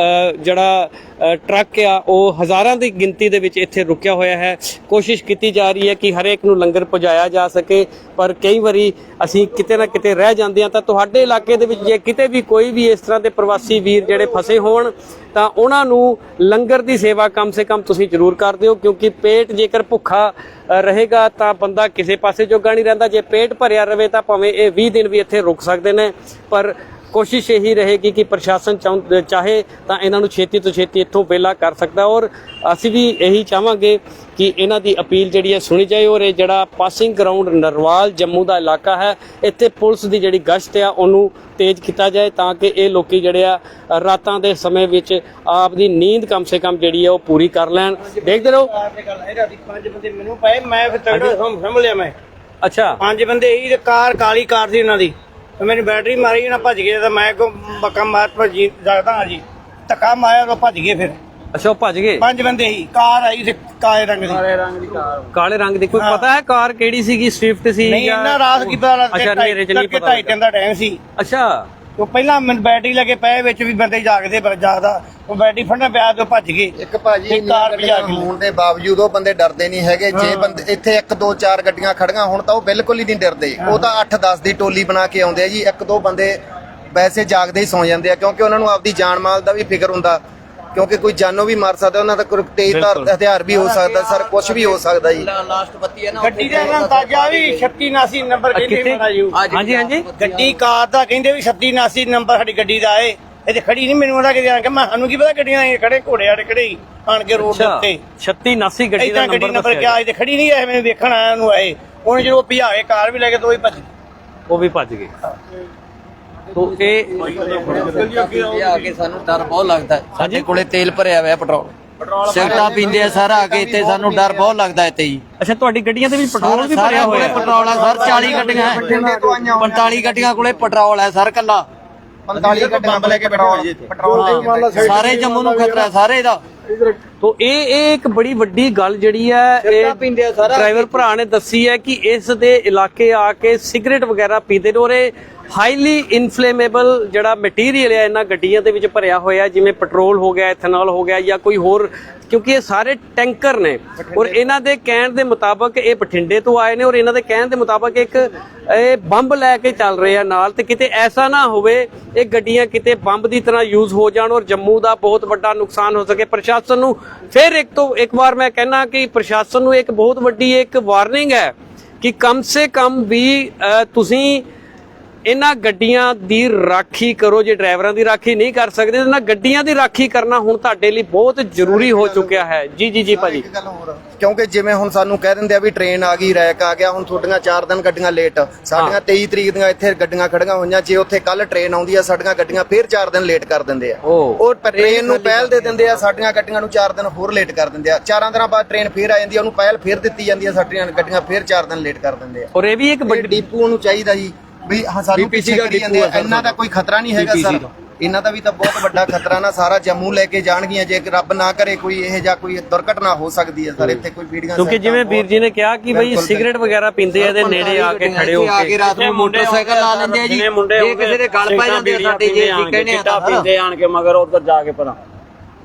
S1: ਜਿਹੜਾ ਟਰੱਕ ਆ, ਉਹ ਹਜ਼ਾਰਾਂ ਦੀ ਗਿਣਤੀ ਦੇ ਵਿੱਚ ਇੱਥੇ ਰੁਕਿਆ ਹੋਇਆ ਹੈ। ਕੋਸ਼ਿਸ਼ ਕੀਤੀ ਜਾ ਰਹੀ ਹੈ ਕਿ ਹਰੇਕ ਨੂੰ ਲੰਗਰ ਪਹੁੰਚਾਇਆ ਜਾ ਸਕੇ, ਪਰ ਕਈ ਵਾਰੀ ਅਸੀਂ ਕਿਤੇ ਨਾ ਕਿਤੇ ਰਹਿ ਜਾਂਦੇ ਹਾਂ ਤਾਂ ਤੁਹਾਡੇ ਇਲਾਕੇ ਦੇ ਵਿੱਚ ਜੇ ਕਿਤੇ ਵੀ ਕੋਈ ਵੀ ਇਸ ਤਰ੍ਹਾਂ ਦੇ ਪ੍ਰਵਾਸੀ ਵੀਰ ਜਿਹੜੇ ਫਸੇ ਹੋਣ, ਤਾਂ ਉਹਨਾਂ ਨੂੰ ਲੰਗਰ ਦੀ ਸੇਵਾ ਕਮ ਸੇ ਕਮ ਤੁਸੀਂ ਜ਼ਰੂਰ ਕਰ ਦਿਓ, ਕਿਉਂਕਿ ਪੇਟ ਜੇਕਰ ਭੁੱਖਾ ਰਹੇਗਾ ਤਾਂ ਬੰਦਾ ਕਿਸੇ ਪਾਸੇ ਜੋਗਾ ਨਹੀਂ ਰਹਿੰਦਾ। ਜੇ ਪੇਟ ਭਰਿਆ ਰਵੇ ਤਾਂ ਭਾਵੇਂ ਇਹ 20 ਦਿਨ ਵੀ ਇੱਥੇ ਰੁਕ ਸਕਦੇ ਨੇ, ਪਰ ਕੋਸ਼ਿਸ਼ ਇਹੀ ਰਹੇਗੀ ਕਿ ਪ੍ਰਸ਼ਾਸਨ ਚਾਹੁੰ- ਤਾਂ ਇਹਨਾਂ ਨੂੰ ਛੇਤੀ ਤੋਂ ਛੇਤੀ ਇੱਥੋਂ ਵਿਹਲਾ ਕਰ ਸਕਦਾ ਔਰ ਅਸੀਂ ਵੀ ਇਹੀ ਚਾਹਾਂਗੇ ਕਿ ਇਹਨਾਂ ਦੀ ਅਪੀਲ ਜਿਹੜੀ ਹੈ ਸੁਣੀ ਜਾਏ ਔਰ ਇਹ ਜਿਹੜਾ ਪਾਸਿੰਗ ਗਰਾਊਂਡ ਨਰਵਾਲ ਜੰਮੂ ਦਾ ਇਲਾਕਾ ਹੈ ਇੱਥੇ ਪੁਲਿਸ ਦੀ ਜਿਹੜੀ ਗਸ਼ਤ ਆ ਉਹਨੂੰ ਤੇਜ਼ ਕੀਤਾ ਜਾਏ ਤਾਂ ਕਿ ਇਹ ਲੋਕੀ ਜਿਹੜੇ ਆ ਰਾਤਾਂ ਦੇ ਸਮੇਂ ਵਿੱਚ ਆਪ ਦੀ ਨੀਂਦ ਕਮ ਸੇ ਕਮ ਜਿਹੜੀ ਹੈ ਉਹ ਪੂਰੀ ਕਰ ਲੈਣ। ਦੇਖਦੇ ਰਹੋ।
S8: ਪੰਜ ਬੰਦੇ ਮੈਨੂੰ ਪਏ ਮੈਂ ਫਿਰ ਤਗੜਾ ਸਮਝ ਲਿਆ ਮੈਂ।
S1: ਅੱਛਾ।
S8: ਪੰਜ ਬੰਦੇ ਇਹੀ ਕਾਰ ਕਾਲੀ ਕਾਰ ਸੀ ਉਹਨਾਂ ਦੀ। ਤੇ ਮੇਰੀ ਬੈਟਰੀ ਮਾਰੀ ਨਾ ਭੱਜ ਗਏ ਤਾਂ ਮੈਂ ਕੋ ਬੱਕਾ ਮਾਰ ਭੱਜੀ ਸਕਦਾ ਹਾਂ ਜੀ। ਧੱਕਾ ਮਾਰਿਆ ਤਾਂ ਭੱਜ ਗਏ ਫਿਰ।
S1: ਅੱਛਾ ਉਹ ਭੱਜ ਗਏ?
S8: ਪੰਜ ਬੰਦੇ ਹੀ ਕਾਰ ਆਈ ਤੇ ਕਾਲੇ ਰੰਗ ਦੀ।
S1: ਕਾਲੇ ਰੰਗ ਦੀ ਕੋਈ ਪਤਾ ਹੈ ਕਾਰ ਕਿਹੜੀ ਸੀਗੀ ਸਵਿਫਟ ਸੀ
S8: ਨਹੀਂ ਇਹਨਾਂ ਰਾਤ ਕੀ ਪਤਾ
S1: ਅੱਛਾ ਹਨੇਰੇ ਚ ਨਹੀਂ ਪਤਾ
S8: ਢਾਈ ਤਿੰਨ ਦਾ ਟਾਈਮ ਸੀ।
S1: ਅੱਛਾ।
S8: ਉਹ ਪਹਿਲਾਂ ਮੈਨੂੰ ਬੈਟਰੀ ਲੱਗੇ ਪਏ ਵਿੱਚ ਵੀ ਬੰਦੇ ਜਾਗਦੇ ਪਰ ਜਾਗਦਾ। ਉਹ ਬੈਟਰੀ ਫੜਨਾ ਪਿਆ ਤੇ ਉਹ ਭੱਜ ਗਏ
S6: ਇੱਕ ਭਾਜੀ
S8: ਕਾਰ
S6: ਗੱਡੀਆਂ
S8: ਭਜਾ ਕੇ
S6: ਹੋਣ ਦੇ ਬਾਵਜੂਦ ਉਹ ਬੰਦੇ ਡਰਦੇ ਨਹੀਂ ਹੈਗੇ। ਜੇ ਬੰਦੇ ਇੱਥੇ ਇੱਕ ਦੋ ਚਾਰ ਗੱਡੀਆਂ ਖੜੀਆਂ ਹੁਣ ਤਾਂ ਉਹ ਬਿਲਕੁਲ ਹੀ ਨਹੀਂ ਡਰਦੇ। ਉਹ ਤਾਂ 8-10 ਦੀ ਟੋਲੀ ਬਣਾ ਕੇ ਆਉਂਦੇ ਆ ਜੀ। ਇੱਕ ਦੋ ਬੰਦੇ ਵੈਸੇ ਜਾਗਦੇ ਹੀ ਸੌ ਜਾਂਦੇ ਆ ਕਿਉਂਕਿ ਉਹਨਾਂ ਨੂੰ ਆਪਦੀ ਜਾਨ ਮਾਲ ਦਾ ਵੀ ਫਿਕਰ ਹੁੰਦਾ। ਕਿਉਂਕਿ ਕੋਈ ਜਾਨੋਂ ਵੀ ਮਾਰ ਸਕਦਾ ਉਹਨਾਂ ਦਾ ਕੋਈ ਤੇਜ਼ਧਾਰ ਹਥਿਆਰ ਵੀ ਹੋ ਸਕਦਾ ਸਰ ਕੁਝ ਵੀ ਹੋ ਸਕਦਾ ਜੀ।
S7: ਲਾਸਟ ਬੱਤੀ ਹੈ ਨਾ
S8: ਗੱਡੀ ਦਾ ਅੰਦਾਜ਼ਾ ਵੀ 36 79 ਨੰਬਰ ਕਹਿੰਦੇ
S1: ਕਿੱਥੇ?
S8: ਮੇਰਾ ਜੀ।
S1: ਹਾਂਜੀ ਹਾਂਜੀ।
S8: ਗੱਡੀ ਕਾਰ ਦਾ ਕਹਿੰਦੇ ਵੀ 36 79 ਨੰਬਰ ਸਾਡੀ ਗੱਡੀ ਦਾ ਏ। ਇਹ ਤੇ ਖੜੀ ਨਹੀਂ ਮੈਨੂੰ ਉਹਦਾ ਕਿਤੇ ਆ ਕੇ ਮੈਂ ਸਾਨੂੰ ਕੀ ਪਤਾ ਗੱਡੀਆਂ ਇਹ ਖੜੇ ਘੋੜੇ ਆੜੇ ਖੜੇ ਆਣ ਕੇ ਰੋਡ ਦੇ ਉੱਤੇ।
S1: 36 79 ਗੱਡੀ ਦਾ ਨੰਬਰ
S8: ਨੰਬਰ ਕਿਹਾ ਇਹ ਤੇ ਖੜੀ ਨਹੀਂ ਆਏ ਮੈਨੂੰ ਵੇਖਣ ਆਇਆ ਨੂੰ ਆਏ। ਉਹਨੇ ਜਦੋਂ ਭਜਾਏ ਕਾਰ ਵੀ ਲੈ ਕੇ ਤੋਂ ਹੀ ਭੱਜ
S1: ਉਹ ਵੀ ਭੱਜ ਗਏ। ਤੋ ਇਹ
S7: ਇਹ ਆ ਕੇ ਸਾਨੂੰ ਡਰ ਬਹੁਤ ਲੱਗਦਾ ਹੈ। ਸਾਡੇ ਕੋਲੇ ਤੇਲ ਭਰਿਆ ਹੋਇਆ ਪੈਟਰੋਲ। ਸਿਗਰਟਾਂ ਪੀਂਦੇ ਆ ਸਰ ਆ ਕੇ ਇੱਥੇ ਸਾਨੂੰ ਡਰ ਬਹੁਤ ਲੱਗਦਾ ਇੱਥੇ ਜੀ।
S1: ਅੱਛਾ ਤੁਹਾਡੀ ਗੱਡੀਆਂ ਦੇ ਵਿੱਚ ਪੈਟਰੋਲ ਵੀ ਭਰਿਆ
S7: ਸਾਰਿਆਂ ਕੋਲੇ
S1: ਹੋਇਆ
S7: ਪੈਟਰੋਲ ਆ ਸਰ 40 ਗੱਡੀਆਂ ਹੈ। 45 ਗੱਡੀਆਂ। ਕੋਲੇ ਪੈਟਰੋਲ ਹੈ ਸਰ ਕੱਲਾ।
S6: 45 ਗੱਡੀਆਂ ਲੈ ਕੇ ਪੈਟਰੋਲ। ਪੈਟਰੋਲ ਦੇ
S7: ਸਾਰੇ ਜੰਮੂ ਨੂੰ ਖਤਰਾ ਹੈ, ਸਾਰੇ ਦਾ।
S1: ਤੋ ਇਹ ਇਹ ਇੱਕ ਬੜੀ ਵੱਡੀ ਗੱਲ ਜਿਹੜੀ ਹੈ ਇਹ
S7: ਪੀਂਦੇ ਆ ਸਾਰਾ।
S1: ਡਰਾਈਵਰ ਭਰਾ ਨੇ ਦੱਸੀ ਹੈ ਕਿ ਇਸ ਦੇ ਇਲਾਕੇ ਆ ਕੇ ਸਿਗਰਟ ਵਗੈਰਾ ਪੀਂਦੇ ਨੇ ਔਰ ਇਹ ਹਾਈਲੀ ਇਨਫਲੇਮੇਬਲ ਜਿਹੜਾ ਮਟੀਰੀਅਲ ਹੈ ਇਹਨਾਂ ਗੱਡੀਆਂ ਦੇ ਵਿੱਚ ਭਰਿਆ ਹੋਇਆ ਜਿਵੇਂ ਪੈਟਰੋਲ ਹੋ ਗਿਆ ਇਥਨੋਲ ਹੋ ਗਿਆ ਜਾਂ ਕੋਈ ਹੋਰ ਕਿਉਂਕਿ ਇਹ ਸਾਰੇ ਟੈਂਕਰ ਨੇ। ਔਰ ਇਹਨਾਂ ਦੇ ਕਹਿਣ ਦੇ ਮੁਤਾਬਕ ਇਹ ਬਠਿੰਡੇ ਤੋਂ ਆਏ ਨੇ ਔਰ ਇਹਨਾਂ ਦੇ ਕਹਿਣ ਦੇ ਮੁਤਾਬਕ ਇੱਕ ਇਹ ਬੰਬ ਲੈ ਕੇ ਚੱਲ ਰਹੇ ਆ ਨਾਲ ਤੇ ਕਿਤੇ ਐਸਾ ਨਾ ਹੋਵੇ ਇਹ ਗੱਡੀਆਂ ਕਿਤੇ ਬੰਬ ਦੀ ਤਰ੍ਹਾਂ ਯੂਜ਼ ਹੋ ਜਾਣ ਔਰ ਜੰਮੂ ਦਾ ਬਹੁਤ ਵੱਡਾ ਨੁਕਸਾਨ ਹੋ ਸਕੇ। ਪ੍ਰਸ਼ਾਸਨ ਨੂੰ ਫਿਰ ਇੱਕ ਤੋਂ ਇੱਕ ਵਾਰ ਮੈਂ ਕਹਿਣਾ ਕਿ ਪ੍ਰਸ਼ਾਸਨ ਨੂੰ ਇੱਕ ਬਹੁਤ ਵੱਡੀ ਇੱਕ ਵਾਰਨਿੰਗ ਹੈ ਕਿ ਕਮ ਸੇ ਕਮ ਵੀ ਤੁਸੀਂ ਇਹਨਾਂ ਗੱਡੀਆਂ ਦੀ ਰਾਖੀ ਕਰੋ ਜੇ ਡਰਾਈਵਰਾਂ ਦੀ ਰਾਖੀ ਨਹੀਂ ਕਰ ਸਕਦੇ ਤਾਂ ਗੱਡੀਆਂ ਦੀ ਰਾਖੀ ਕਰਨਾ ਹੁਣ ਤੁਹਾਡੇ ਲਈ ਬਹੁਤ ਜ਼ਰੂਰੀ ਹੋ ਚੁੱਕਿਆ ਹੈ। ਜੀ ਜੀ ਜੀ ਭਾਜੀ।
S6: ਕਿਉਂਕਿ ਜਿਵੇਂ ਹੁਣ ਸਾਨੂੰ ਕਹਿ ਦਿੰਦੇ ਆ ਵੀ ਟ੍ਰੇਨ ਆ ਗਈ ਰੈਕ ਆ ਗਿਆ ਹੁਣ ਤੁਹਾਡੀਆਂ 4 ਦਿਨ ਗੱਡੀਆਂ ਲੇਟ ਸਾਡੀਆਂ 23 ਤਰੀਕ ਦੀਆਂ ਇੱਥੇ ਗੱਡੀਆਂ ਖੜੀਆਂ ਹੋਈਆਂ ਜੇ ਉੱਥੇ ਕੱਲ ਟ੍ਰੇਨ ਆਉਂਦੀ ਆ ਸਾਡੀਆਂ ਗੱਡੀਆਂ ਫੇਰ 4 ਦਿਨ ਲੇਟ ਕਰ ਦਿੰਦੇ ਆ। ਉਹ ਟ੍ਰੇਨ ਨੂੰ ਪਹਿਲ ਦੇ ਦਿੰਦੇ ਆ ਸਾਡੀਆਂ ਗੱਡੀਆਂ ਨੂੰ 4 ਦਿਨ ਹੋਰ ਲੇਟ ਕਰ ਦਿੰਦੇ ਆ। ਚਾਰਾਂ ਦਿਨਾਂ ਬਾਅਦ ਟ੍ਰੇਨ ਫੇਰ ਆ ਜਾਂਦੀ ਆ ਉਹਨੂੰ ਪਹਿਲ ਫੇਰ ਦਿੱਤੀ ਜਾਂਦੀ ਆ ਸਾਡੀਆਂ ਗੱਡੀਆਂ ਫੇਰ 4 ਦਿਨ ਲੇਟ ਕਰ ਦਿੰਦੇ ਆ।
S1: ਔਰ ਇਹ ਵੀ ਇੱਕ
S6: ਡੀਪੂ ਨੂੰ ਚਾਹੀਦਾ ਜੀ। ਵੀ ਹਾਂ ਸਾਨੂੰ ਪਿੱਛੇ ਕਰੀ ਜਾਂਦੇ ਆ। ਇੰਨਾ ਦਾ ਕੋਈ ਖਤਰਾ ਨਹੀਂ ਹੈਗਾ ਸਰ। ਇਹਨਾਂ ਦਾ ਵੀ ਤਾਂ ਬਹੁਤ ਵੱਡਾ ਖਤਰਾ ਨਾ ਸਾਰਾ ਜੰਮੂ ਲੈ ਕੇ ਜਾਣਗੀਆਂ ਜੇ ਰੱਬ ਨਾ ਕਰੇ ਕੋਈ ਇਹ ਜਾਂ ਕੋਈ ਦੁਰਘਟਨਾ ਹੋ ਸਕਦੀ ਹੈ ਸਰ ਇੱਥੇ ਕੋਈ ਵੀਡੀਆਂ
S1: ਕਿਉਂਕਿ ਜਿਵੇਂ ਵੀਰ ਜੀ ਨੇ ਕਿਹਾ ਕਿ ਬਈ ਸਿਗਰਟ ਵਗੈਰਾ ਪੀਂਦੇ ਆ ਇਹਦੇ ਨੇੜੇ ਆ ਕੇ ਖੜੇ ਹੋ
S7: ਆ ਕੇ ਰਾਤ ਨੂੰ ਮੋਟਰਸਾਈਕਲ ਲਾ ਲੈਂਦੇ ਆ ਜੀ। ਜੇ ਕਿਸੇ ਦੇ ਗਲ ਪੈ ਜਾਂਦੇ ਆ ਸਾਡੇ ਜੇ ਅਸੀਂ ਕਹਿੰਦੇ ਆ ਤਾਂ।
S4: ਪੀਂਦੇ ਆਣ ਕੇ ਮਗਰ ਉਧਰ ਜਾ ਕੇ ਪਰਾਂ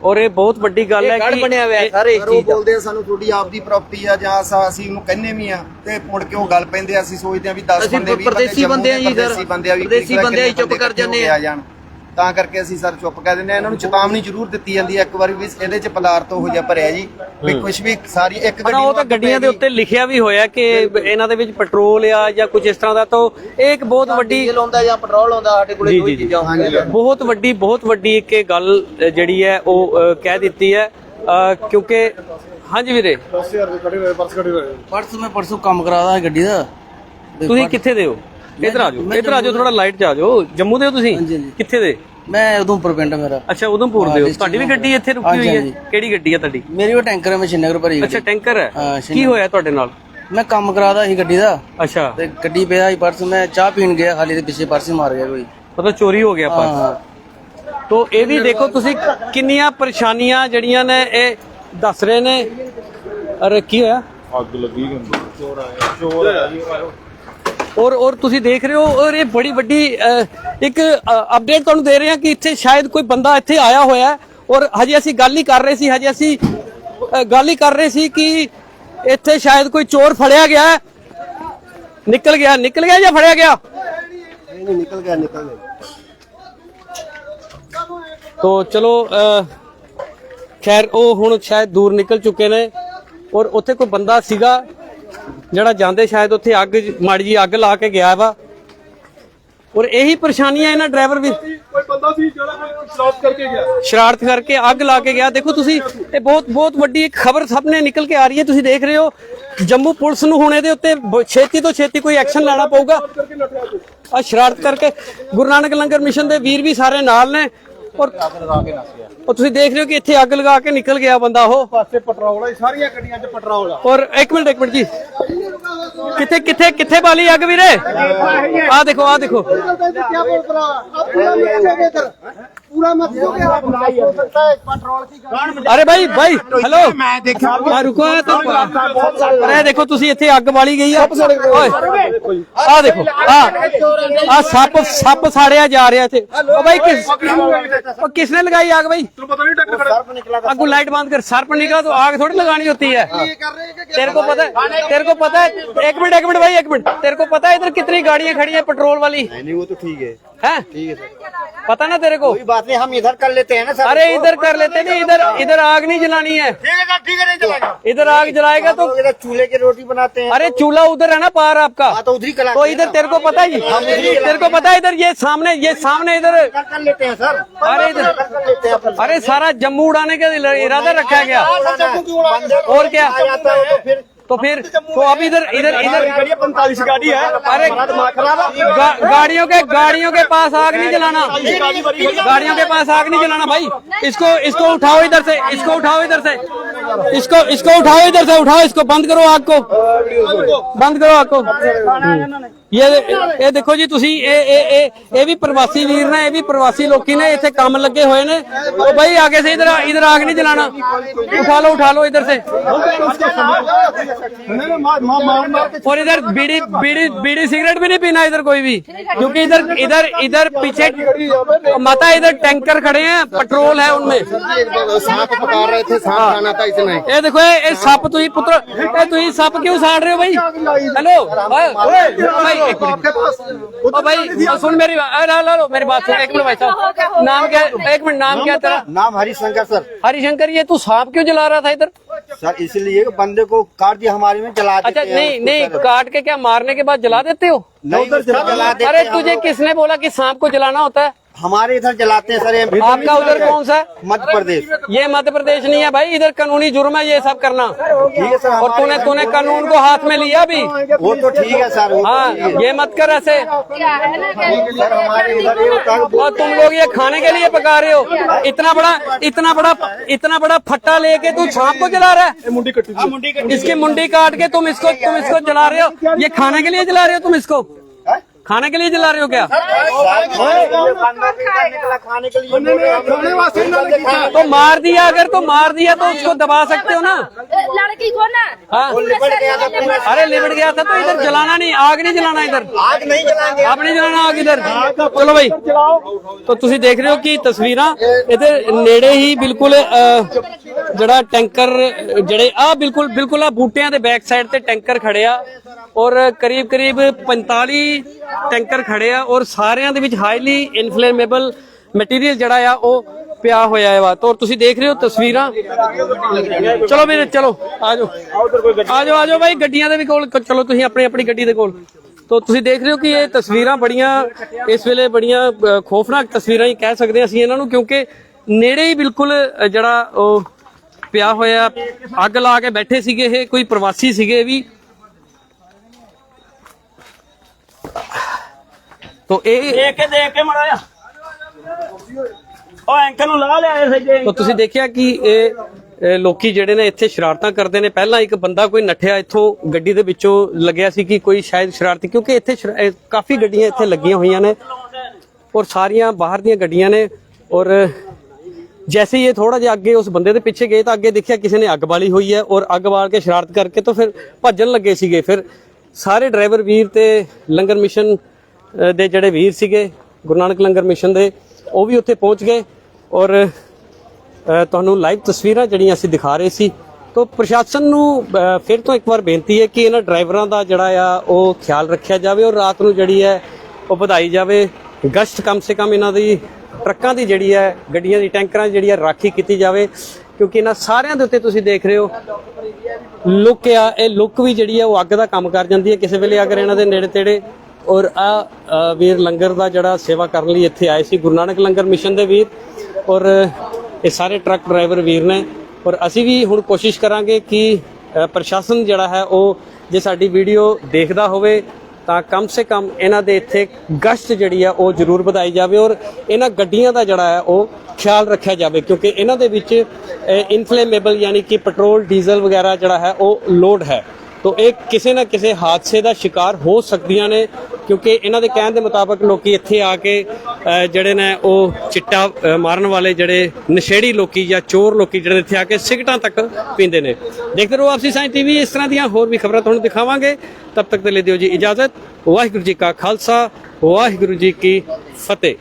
S1: ਔਰ ਇਹ ਬਹੁਤ ਵੱਡੀ ਗੱਲ ਹੈ ਕਿ
S7: ਬਣਿਆ ਹੋਇਆ ਸਾਰੇ ਇਸ ਚੀਜ਼ ਦਾ
S6: ਬੋਲਦੇ ਆ ਸਾਨੂੰ ਤੁਹਾਡੀ ਆਪਦੀ ਪ੍ਰਾਪਰਟੀ ਆ ਜਾਂ ਅਸਾਂ- ਅਸੀਂ ਉਹਨੂੰ ਕਹਿੰਦੇ ਵੀ ਆ ਤੇ ਮੁੜ ਕੇ ਉਹ ਗੱਲ ਪੈਂਦੇ ਆ ਅਸੀਂ ਸੋਚਦੇ ਆ ਵੀ 10
S7: ਅਸੀਂ
S6: ਬੰਦੇ ਵੀ
S7: ਪਰਦੇਸੀ ਬੰਦੇ ਆ ਜੀ ਸਰ।
S6: ਪਰਦੇਸੀ ਬੰਦੇ ਆ ਵੀ
S7: ਪਰਦੇਸੀ ਬੰਦੇ ਆ ਚੁੱਪ ਕਰ ਜਾਂਦੇ ਆ।
S6: ਤਾਂ ਕਰਕੇ ਅਸੀਂ ਸਰ ਚੁੱਪ ਕਰ ਦਿੰਦੇ ਆ ਇਹਨਾਂ ਨੂੰ ਚੇਤਾਵਨੀ ਜ਼ਰੂਰ ਦਿੱਤੀ ਜਾਂਦੀ ਹੈ। ਇੱਕ ਵਾਰੀ ਵੀ ਇਹਦੇ ਚ ਪਦਾਰਥ ਹੋ ਜਾ ਭਰਿਆ ਜੀ। ਵੀ ਕੁਝ ਵੀ ਸਾਰੀ ਇੱਕ ਗੱਡੀ
S1: ਉਹ ਤਾਂ ਗੱਡੀਆਂ ਦੇ ਉੱਤੇ ਲਿਖਿਆ ਵੀ ਹੋਇਆ ਕਿ ਇਹਨਾਂ ਦੇ ਵਿੱਚ ਪੈਟਰੋਲ ਆ ਜਾਂ ਕੁਝ ਇਸ ਤਰ੍ਹਾਂ ਦਾ। ਤਾਂ ਇਹ ਇੱਕ ਬਹੁਤ ਵੱਡੀ
S7: ਡੀਜ਼ਲ ਹੁੰਦਾ ਜਾਂ ਪੈਟਰੋਲ ਹੁੰਦਾ ਸਾਡੇ ਕੋਲੇ ਦੋ। ਚੀਜ਼ਾਂ ਹੁੰਦੀਆਂ
S1: ਬਹੁਤ ਵੱਡੀ ਬਹੁਤ ਵੱਡੀ ਇੱਕ ਇਹ ਗੱਲ ਜਿਹੜੀ ਹੈ ਉਹ ਕਹਿ ਦਿੱਤੀ ਕਿਉਂਕਿ ਹਾਂਜੀ ਵੀਰੇ।
S7: ਪਰਸ ਮੈਂ ਪਰਸੋਂ ਕੰਮ ਕਰਾਦਾ ਹੈ ਗੱਡੀ ਦਾ।
S1: ਤੁਸੀਂ ਕਿੱਥੇ ਦੇ ਹੋ? ਇਧਰ ਆ ਜਾਓ ਇਧਰ ਆ ਜਾਓ ਥੋੜਾ ਲਾਈਟ ਚ ਆ ਜਾਓ। ਜੰਮੂ ਦੇ ਹੋ ਤੁਸੀਂ? ਕਿੱਥੇ ਦੇ?
S7: ਮੈਂ ਉਧਮਪੁਰ ਪਿੰਡ ਮੇਰਾ।
S1: ਅੱਛਾ ਉਧਮਪੁਰ ਦੇ ਹੋ। ਤੁਹਾਡੀ ਵੀ ਗੱਡੀ ਇੱਥੇ ਰੁਕੀ ਹੋਈ ਹੈ। ਕਿਹੜੀ ਗੱਡੀ ਹੈ ਤੁਹਾਡੀ?
S7: ਮੇਰੀ ਉਹ ਟੈਂਕਰ ਹੈ ਮਸ਼ੀਨਗਰ ਭਰੀ
S1: ਅੱਛਾ ਟੈਂਕਰ ਹੈ। ਕੀ। ਹੋਇਆ ਤੁਹਾਡੇ ਨਾਲ?
S7: ਮੈਂ ਕੰਮ ਕਰਾਦਾ ਸੀ ਗੱਡੀ ਦਾ।
S1: ਅੱਛਾ।
S7: ਤੇ ਗੱਡੀ ਪਿਆ ਸੀ ਪਰਸ ਮੈਂ ਚਾਹ ਪੀਣ ਗਿਆ ਖਾਲੀ ਦੇ ਪਿੱਛੇ ਪਰਸ ਹੀ ਮਾਰ ਗਿਆ ਕੋਈ।
S1: ਮਤਲਬ ਚੋਰੀ ਹੋ ਗਿਆ ਪਰਸ?
S7: ਹਾਂ।
S1: ਤੋ ਇਹ ਵੀ ਦੇਖੋ ਤੁਸੀਂ ਕਿੰਨੀਆਂ ਪਰੇਸ਼ਾਨੀਆਂ ਜਿਹੜੀਆਂ ਨੇ ਇਹ ਦੱਸ ਰਹੇ ਨੇ। ਅਰੇ ਕੀ ਹੋਇਆ?
S5: ਅੱਗ ਲੱਗੀ ਚੋਰ ਆਇਆ। ਚੋਰ ਆਇਆ
S1: ਔਰ ਔਰ ਤੁਸੀਂ ਦੇਖ ਰਹੇ ਹੋ ਔਰ ਇਹ ਬੜੀ ਵੱਡੀ ਇੱਕ ਅਪਡੇਟ ਤੁਹਾਨੂੰ ਦੇ ਰਹੇ ਹਾਂ ਕਿ ਇੱਥੇ ਸ਼ਾਇਦ ਕੋਈ ਬੰਦਾ ਇੱਥੇ ਆਇਆ ਹੋਇਆ ਔਰ ਹਜੇ ਅਸੀਂ ਗੱਲ ਹੀ ਕਰ ਰਹੇ ਸੀ ਹਜੇ ਅਸੀਂ ਗੱਲ ਹੀ ਕਰ ਰਹੇ ਸੀ ਕਿ ਇੱਥੇ ਸ਼ਾਇਦ ਕੋਈ ਚੋਰ ਫੜਿਆ ਗਿਆ ਨਿਕਲ ਗਿਆ ਨਿਕਲ ਗਿਆ ਜਾਂ ਫੜਿਆ ਗਿਆ?
S6: ਨਿਕਲ ਗਿਆ ਨਿਕਲ ਗਿਆ।
S1: ਤੋ ਚਲੋ ਖੈਰ ਉਹ ਹੁਣ ਸ਼ਾਇਦ ਦੂਰ ਨਿਕਲ ਚੁੱਕੇ ਨੇ। ਔਰ ਉੱਥੇ ਕੋਈ ਬੰਦਾ ਸੀਗਾ ਜਿਹੜਾ ਜਾਂਦੇ ਸ਼ਾਇਦ ਉੱਥੇ ਅੱਗ ਮਾੜੀ ਜੀ ਅੱਗ ਲਾ ਕੇ ਗਿਆ ਵਾ। ਔਰ ਇਹੀ ਪਰੇਸ਼ਾਨੀਆਂ ਇਹਨਾਂ ਡਰਾਈਵਰ ਵੀ
S5: ਕੋਈ ਬੰਦਾ ਸੀ ਜਿਹੜਾ ਸ਼ਰਾਰਤ ਕਰਕੇ ਗਿਆ?
S1: ਸ਼ਰਾਰਤ ਕਰਕੇ ਅੱਗ ਲਾ ਕੇ ਗਿਆ। ਦੇਖੋ ਤੁਸੀਂ ਇਹ ਬਹੁਤ ਬਹੁਤ ਵੱਡੀ ਇੱਕ ਖਬਰ ਸਾਹਮਣੇ ਨਿਕਲ ਕੇ ਆ ਰਹੀ ਹੈ। ਤੁਸੀਂ ਦੇਖ ਰਹੇ ਹੋ ਜੰਮੂ ਪੁਲਿਸ ਨੂੰ ਹੁਣ ਇਹਦੇ ਉੱਤੇ ਛੇਤੀ ਤੋਂ ਛੇਤੀ ਕੋਈ ਐਕਸ਼ਨ ਲੈਣਾ ਪਊਗਾ। ਆ ਸ਼ਰਾਰਤ ਕਰਕੇ ਗੁਰੂ ਨਾਨਕ ਲੰਗਰ ਮਿਸ਼ਨ ਦੇ ਵੀਰ ਵੀ ਸਾਰੇ ਨਾਲ ਨੇ। ਔਰ ਉਹ ਤੁਸੀਂ ਦੇਖ ਰਹੇ ਹੋ ਕਿ ਇੱਥੇ ਅੱਗ ਲਗਾ ਕੇ ਨਿਕਲ ਗਿਆ ਬੰਦਾ ਉਹ।
S5: ਪਾਸੇ ਪੈਟਰੋਲ ਹੈ ਸਾਰੀਆਂ ਗੱਡੀਆਂ 'ਚ ਪੈਟਰੋਲ ਆ।
S1: ਔਰ ਇੱਕ ਮਿੰਟ ਇੱਕ ਮਿੰਟ ਜੀ। ਕਿੱਥੇ ਕਿੱਥੇ ਕਿੱਥੇ ਬਾਲੀ ਅੱਗ ਵੀਰੇ? ਆ ਦੇਖੋ ਆ ਦੇਖੋ।
S6: पूरा मत हो गया हो सकता है पेट्रोल की
S1: ਅਰੇ ਭਾਈ ਭਾਈ ਹੈਲੋ
S3: ਮੈਂ ਦੇਖਿਆ
S1: ਆ ਰੁਕੋ ਆ ਤਾਂ ਅਰੇ ਦੇਖੋ ਤੁਸੀਂ ਇੱਥੇ ਅੱਗ ਬਾਲੀ ਗਈ ਆ ਓਏ ਆ ਦੇਖੋ ਆ ਆ ਸੱਪ ਸੱਪ ਸਾੜਿਆ ਜਾ ਰਿਹਾ ਇੱਥੇ ਓ ਭਾਈ ਕਿਸ ਉਹ ਕਿਸਨੇ लगाई आग भाई
S5: ਪਤਾ ਨਹੀਂ ਟੱਕਰ
S1: आगू लाइट बंद कर सर्प निकला तो आग थोड़ी लगानी होती है तेरे को पता है तेरे को पता है एक मिनट एक मिनट भाई एक मिनट तेरे को पता है इधर कितनी गाड़ियां खड़ी हैं पेट्रोल वाली
S6: नहीं वो तो ठीक है
S1: हैं?
S6: है
S1: पता ना तेरे को?
S6: कोई बात नहीं हम इधर कर लेते हैं ना सर
S1: अरे इधर कर लेते नहीं इधर इधर आग नहीं जलानी है।
S6: ठीक है नहीं
S1: इधर आग जलाएगा तो
S6: इधर चूल्हे की रोटी बनाते हैं।
S1: अरे चूल्हा उधर है ना पार आपका।
S6: हाँ तो उधर कला
S1: तो इधर तेरे को पता है तेरे को पता है इधर ये सामने ये सामने इधर
S6: कर लेते हैं सर।
S1: अरे इधर
S6: कर लेते हैं अपन
S1: अरे सारा। जम्मू उड़ाने का इरादा रखा गया। और क्या?
S6: आ जाता है तो फिर
S1: तो फिर तो अब इधर इधर इधर
S5: पैंतालीस गाड़ी है
S1: अरे गा, गाड़ियों के गाड़ियों के पास आग नहीं जलाना गाड़ियों के पास आग नहीं जलाना भाई इसको इसको उठाओ इधर से इसको उठाओ इधर से इसको इसको उठाओ इधर से उठाओ इसको बंद करो आग को बंद करो आग को ਇਹ ਇਹ ਦੇਖੋ ਜੀ ਤੁਸੀਂ ਇਹ ਇਹ ਇਹ ਇਹ ਵੀ ਪ੍ਰਵਾਸੀ ਵੀਰ ਨੇ ਇਹ ਵੀ ਪ੍ਰਵਾਸੀ ਲੋਕੀ ਨੇ ਇੱਥੇ ਕੰਮ ਲੱਗੇ ਹੋਏ ਨੇ ਉਹ ਭਾਈ ਆਗੇ ਸੇ ਇਧਰ ਇਧਰ ਆਗ ਨਹੀਂ ਜਲਾਣਾ उठा लो उठा लो इधर से और इधर बीड़ी बीड़ी बीड़ी सिगरेट भी नहीं पीना इधर कोई भी क्योंकि इधर इधर इधर पीछे माता इधर टैंकर खड़े हैं पेट्रोल है उनमें
S6: सांप पकड़ रहे थे सांप खाना था इसने
S1: ਇਹ ਦੇਖੋ ਇਹ ਇਹ ਸੱਪ ਤੁਸੀਂ ਪੁੱਤਰ ਇਹ ਤੁਸੀਂ ਸੱਪ ਕਿਉਂ ਸਾੜ ਰਹੇ ਹੋ ਭਾਈ नाम हरी शंकर सर हरी
S6: शंकर हरिशंकर सर।
S1: हरिशंकर ये तू सांप क्यों जला रहा था इधर?
S6: सर इसलिए बंदे को काट दिया हमारे में जला
S1: अच्छा नहीं नहीं काट के क्या मारने के बाद जला देते हो?
S6: नहीं
S1: अरे तुझे किसने बोला कि सांप को जलाना होता है?
S6: हमारे इधर जलाते हैं सर ये
S1: आपका उधर कौन सा
S6: मध्य प्रदेश
S1: ये मध्य प्रदेश नहीं है भाई इधर कानूनी जुर्म है ये सब करना।
S6: ठीक है सर
S1: और तूने तूने कानून को हाथ में लिया अभी?
S6: वो तो ठीक है सर तो
S1: हाँ ये मत कर ऐसे।
S6: सर हमारे इधर ये होता
S1: और तुम लोग ये खाने के लिए पका रहे हो। इतना बड़ा इतना बड़ा इतना बड़ा फट्टा लेके तू छाप को जला रहा है। इसकी मुंडी काट के तुम इसको तुम इसको जला रहे हो? ये खाने के लिए जला रहे हो तुम इसको? खाने के लिए जला रहे हो क्या? तो मार दिया अगर तो मार दिया तो उसको दबा सकते हो ना?
S9: लड़की को ना
S1: हाँ। अरे लिबट गया था तो इधर जलाना नहीं आग नहीं जलाना इधर।
S6: आग नहीं जलाएँगे।
S1: आप नहीं जलाना आग इधर। चलो भाई तो तुम देख रहे हो कि तस्वीर इधर नेड़े ही बिल्कुल ਜਿਹੜਾ ਟੈਂਕਰ, ਜਿਹੜੇ ਆ ਬਿਲਕੁਲ ਬਿਲਕੁਲ ਆ ਬੂਟਿਆਂ ਦੇ ਬੈਕ ਸਾਈਡ ਤੇ ਟੈਂਕਰ ਖੜੇ ਆ ਔਰ ਕਰੀਬ ਕਰੀਬ 45 ਟੈਂਕਰ ਖੜੇ ਆ ਔਰ ਸਾਰਿਆਂ ਦੇ ਵਿੱਚ ਹਾਈਲੀ ਇਨਫਲੇਮੇਬਲ ਮਟੀਰੀਅਲ ਜਿਹੜਾ ਆ ਉਹ ਪਿਆ ਹੋਇਆ ਹੈ ਵਾ ਤਾਂ ਤੁਸੀਂ ਦੇਖ ਰਹੇ ਹੋ ਤਸਵੀਰਾਂ। ਚਲੋ ਵੀਰੇ, ਚਲੋ ਆ ਜਾਓ ਆ ਭਾਈ ਗੱਡੀਆਂ ਦੇ ਵੀ ਕੋਲ, ਚਲੋ ਤੁਸੀਂ ਆਪਣੀ ਆਪਣੀ ਗੱਡੀ ਦੇ ਕੋਲ। ਤੋ ਤੁਸੀਂ ਦੇਖ ਰਹੇ ਹੋ ਕਿ ਇਹ ਤਸਵੀਰਾਂ ਬੜੀਆਂ, ਇਸ ਵੇਲੇ ਬੜੀਆਂ ਖੋਫਨਾਕ ਤਸਵੀਰਾਂ ਹੀ ਕਹਿ ਸਕਦੇ ਹਾਂ ਅਸੀਂ ਇਹਨਾਂ ਨੂੰ, ਕਿਉਂਕਿ ਨੇੜੇ ਹੀ ਬਿਲਕੁਲ ਜਿਹੜਾ ਉਹ ਪਿਆ ਹੋਇਆ ਅੱਗ ਲਾ ਕੇ ਬੈਠੇ ਸੀਗੇ ਇਹ ਕੋਈ ਪ੍ਰਵਾਸੀ ਸੀਗੇ ਵੀ। ਤੋ ਇਹ
S4: ਦੇਖ ਕੇ ਦੇਖ ਕੇ ਮੜਾ ਉਹ ਐਂਕਰ ਨੂੰ ਲਾ ਲਿਆ ਸੱਜੇ
S1: ਤਾਂ ਤੁਸੀਂ ਦੇਖਿਆ ਕਿ ਇਹ ਇਹ ਲੋਕੀ ਜਿਹੜੇ ਨੇ ਇੱਥੇ ਸ਼ਰਾਰਤਾਂ ਕਰਦੇ ਨੇ। ਪਹਿਲਾਂ ਇੱਕ ਬੰਦਾ ਕੋਈ ਨੱਠਿਆ ਇੱਥੋਂ ਗੱਡੀ ਦੇ ਵਿੱਚੋਂ ਲੱਗਿਆ ਸੀ ਕਿ ਕੋਈ ਸ਼ਾਇਦ ਸ਼ਰਾਰਤੀ ਕਿਉਂਕਿ ਇੱਥੇ ਸ਼ਰਾ- ਇਹ ਕਾਫੀ ਗੱਡੀਆਂ ਇੱਥੇ ਲੱਗੀਆਂ ਹੋਈਆਂ ਨੇ। ਔਰ ਸਾਰੀਆਂ ਬਾਹਰ ਦੀਆਂ ਗੱਡੀਆਂ ਨੇ ਔਰ ਜੈਸੇ ਹੀ ਇਹ ਥੋੜਾ ਜਿਹਾ ਅੱਗੇ ਉਸ ਬੰਦੇ ਦੇ ਪਿੱਛੇ ਗਏ ਤਾਂ ਅੱਗੇ ਦੇਖਿਆ ਕਿਸੇ ਨੇ ਅੱਗ ਬਾਲੀ ਹੋਈ ਹੈ ਔਰ ਅੱਗ ਬਾਲ ਕੇ ਸ਼ਰਾਰਤ ਕਰਕੇ ਤਾਂ ਫਿਰ ਭੱਜਣ ਲੱਗੇ ਸੀਗੇ ਫਿਰ ਸਾਰੇ ਡਰਾਈਵਰ ਵੀਰ ਤੇ ਲੰਗਰ ਮਿਸ਼ਨ ਦੇ ਜਿਹੜੇ ਵੀਰ ਸੀਗੇ ਗੁਰੂ ਨਾਨਕ ਲੰਗਰ ਮਿਸ਼ਨ ਦੇ ਉਹ ਵੀ ਉੱਥੇ ਪਹੁੰਚ ਗਏ ਔਰ ਤੁਹਾਨੂੰ ਲਾਈਵ ਤਸਵੀਰਾਂ ਜਿਹੜੀਆਂ ਅਸੀਂ ਦਿਖਾ ਰਹੇ ਸੀ ਤੋਂ ਪ੍ਰਸ਼ਾਸਨ ਨੂੰ ਫਿਰ ਤੋਂ ਇੱਕ ਵਾਰ ਬੇਨਤੀ ਹੈ ਕਿ ਇਹਨਾਂ ਡਰਾਈਵਰਾਂ ਦਾ ਜਿਹੜਾ ਆ ਉਹ ਖਿਆਲ ਰੱਖਿਆ ਜਾਵੇ ਔਰ ਰਾਤ ਨੂੰ ਜਿਹੜੀ ਹੈ ਉਹ ਵਧਾਈ ਜਾਵੇ ਗਸ਼ਤ ਕਮ ਸੇ ਕਮ ਇਹਨਾਂ ਦੀ ਟਰੱਕਾਂ ਦੀ ਜਿਹੜੀ ਹੈ, ਗੱਡੀਆਂ ਦੀ, ਟੈਂਕਰਾਂ ਦੀ ਜਿਹੜੀ ਹੈ ਰਾਖੀ ਕੀਤੀ ਜਾਵੇ, ਕਿਉਂਕਿ ਇਹਨਾਂ ਸਾਰਿਆਂ ਦੇ ਉੱਤੇ ਤੁਸੀਂ ਦੇਖ ਰਹੇ ਹੋ, ਲੁੱਕ ਆ, ਇਹ ਲੁੱਕ ਵੀ ਜਿਹੜੀ ਹੈ ਉਹ ਅੱਗ ਦਾ ਕੰਮ ਕਰ ਜਾਂਦੀ ਹੈ। ਕਿਸੇ ਵੇਲੇ ਅਗਰ ਇਹਨਾਂ ਦੇ ਨੇੜੇ ਤੇੜੇ ਔਰ ਆ ਵੀਰ ਲੰਗਰ ਦਾ ਜਿਹੜਾ ਸੇਵਾ ਕਰਨ ਲਈ ਇੱਥੇ ਆਏ ਸੀ, ਗੁਰੂ ਨਾਨਕ ਲੰਗਰ ਮਿਸ਼ਨ ਦੇ ਵੀਰ ਔਰ ਇਹ ਸਾਰੇ ਟਰੱਕ ਡਰਾਈਵਰ ਵੀਰ ਨੇ ਔਰ ਅਸੀਂ ਵੀ ਹੁਣ ਕੋਸ਼ਿਸ਼ ਕਰਾਂਗੇ ਕਿ ਪ੍ਰਸ਼ਾਸਨ ਜਿਹੜਾ ਹੈ ਉਹ ਜੇ ਸਾਡੀ ਵੀਡੀਓ ਦੇਖਦਾ ਹੋਵੇ ਤਾਂ ਕਮ ਸੇ ਕਮ ਇਹਨਾਂ ਦੇ ਇੱਥੇ ਗਸ਼ਤ ਜਿਹੜੀ ਆ, ਉਹ ਜ਼ਰੂਰ ਵਧਾਈ ਜਾਵੇ ਔਰ ਇਹਨਾਂ ਗੱਡੀਆਂ ਦਾ ਜਿਹੜਾ ਹੈ, ਉਹ ਖਿਆਲ ਰੱਖਿਆ ਜਾਵੇ ਕਿਉਂਕਿ ਇਹਨਾਂ ਦੇ ਵਿੱਚ ਇਨਫਲੇਮੇਬਲ ਯਾਨੀ ਕਿ ਪੈਟਰੋਲ ਡੀਜ਼ਲ ਵਗੈਰਾ ਜਿਹੜਾ ਹੈ, ਉਹ ਲੋਡ ਹੈ। ਤੋਂ ਇਹ ਕਿਸੇ ਨਾ ਕਿਸੇ ਹਾਦਸੇ ਦਾ ਸ਼ਿਕਾਰ ਹੋ ਸਕਦੀਆਂ ਨੇ, ਕਿਉਂਕਿ ਇਹਨਾਂ ਦੇ ਕਹਿਣ ਦੇ ਮੁਤਾਬਕ ਲੋਕੀ ਇੱਥੇ ਆ ਕੇ ਜਿਹੜੇ ਨੇ ਉਹ ਚਿੱਟਾ ਮਾਰਨ ਵਾਲੇ ਜਿਹੜੇ ਨਸ਼ੇੜੀ ਲੋਕੀ ਜਾਂ ਚੋਰ ਲੋਕੀ ਜਿਹੜੇ ਇੱਥੇ ਆ ਕੇ ਸਿਗਟਾਂ ਤੱਕ ਪੀਂਦੇ ਨੇ। ਦੇਖਦੇ ਰਹੋ ਆਪਸੀ ਸਾਇੰਸ ਟੀਵੀ, ਇਸ ਤਰ੍ਹਾਂ ਦੀਆਂ ਹੋਰ ਵੀ ਖਬਰਾਂ ਤੁਹਾਨੂੰ ਦਿਖਾਵਾਂਗੇ। ਤਦ ਤੱਕ ਦੇ ਲਈ ਦਿਓ ਜੀ ਇਜਾਜ਼ਤ। ਵਾਹਿਗੁਰੂ ਜੀ ਕਾ ਖਾਲਸਾ, ਵਾਹਿਗੁਰੂ ਜੀ ਕੀ ਫਤਿਹ।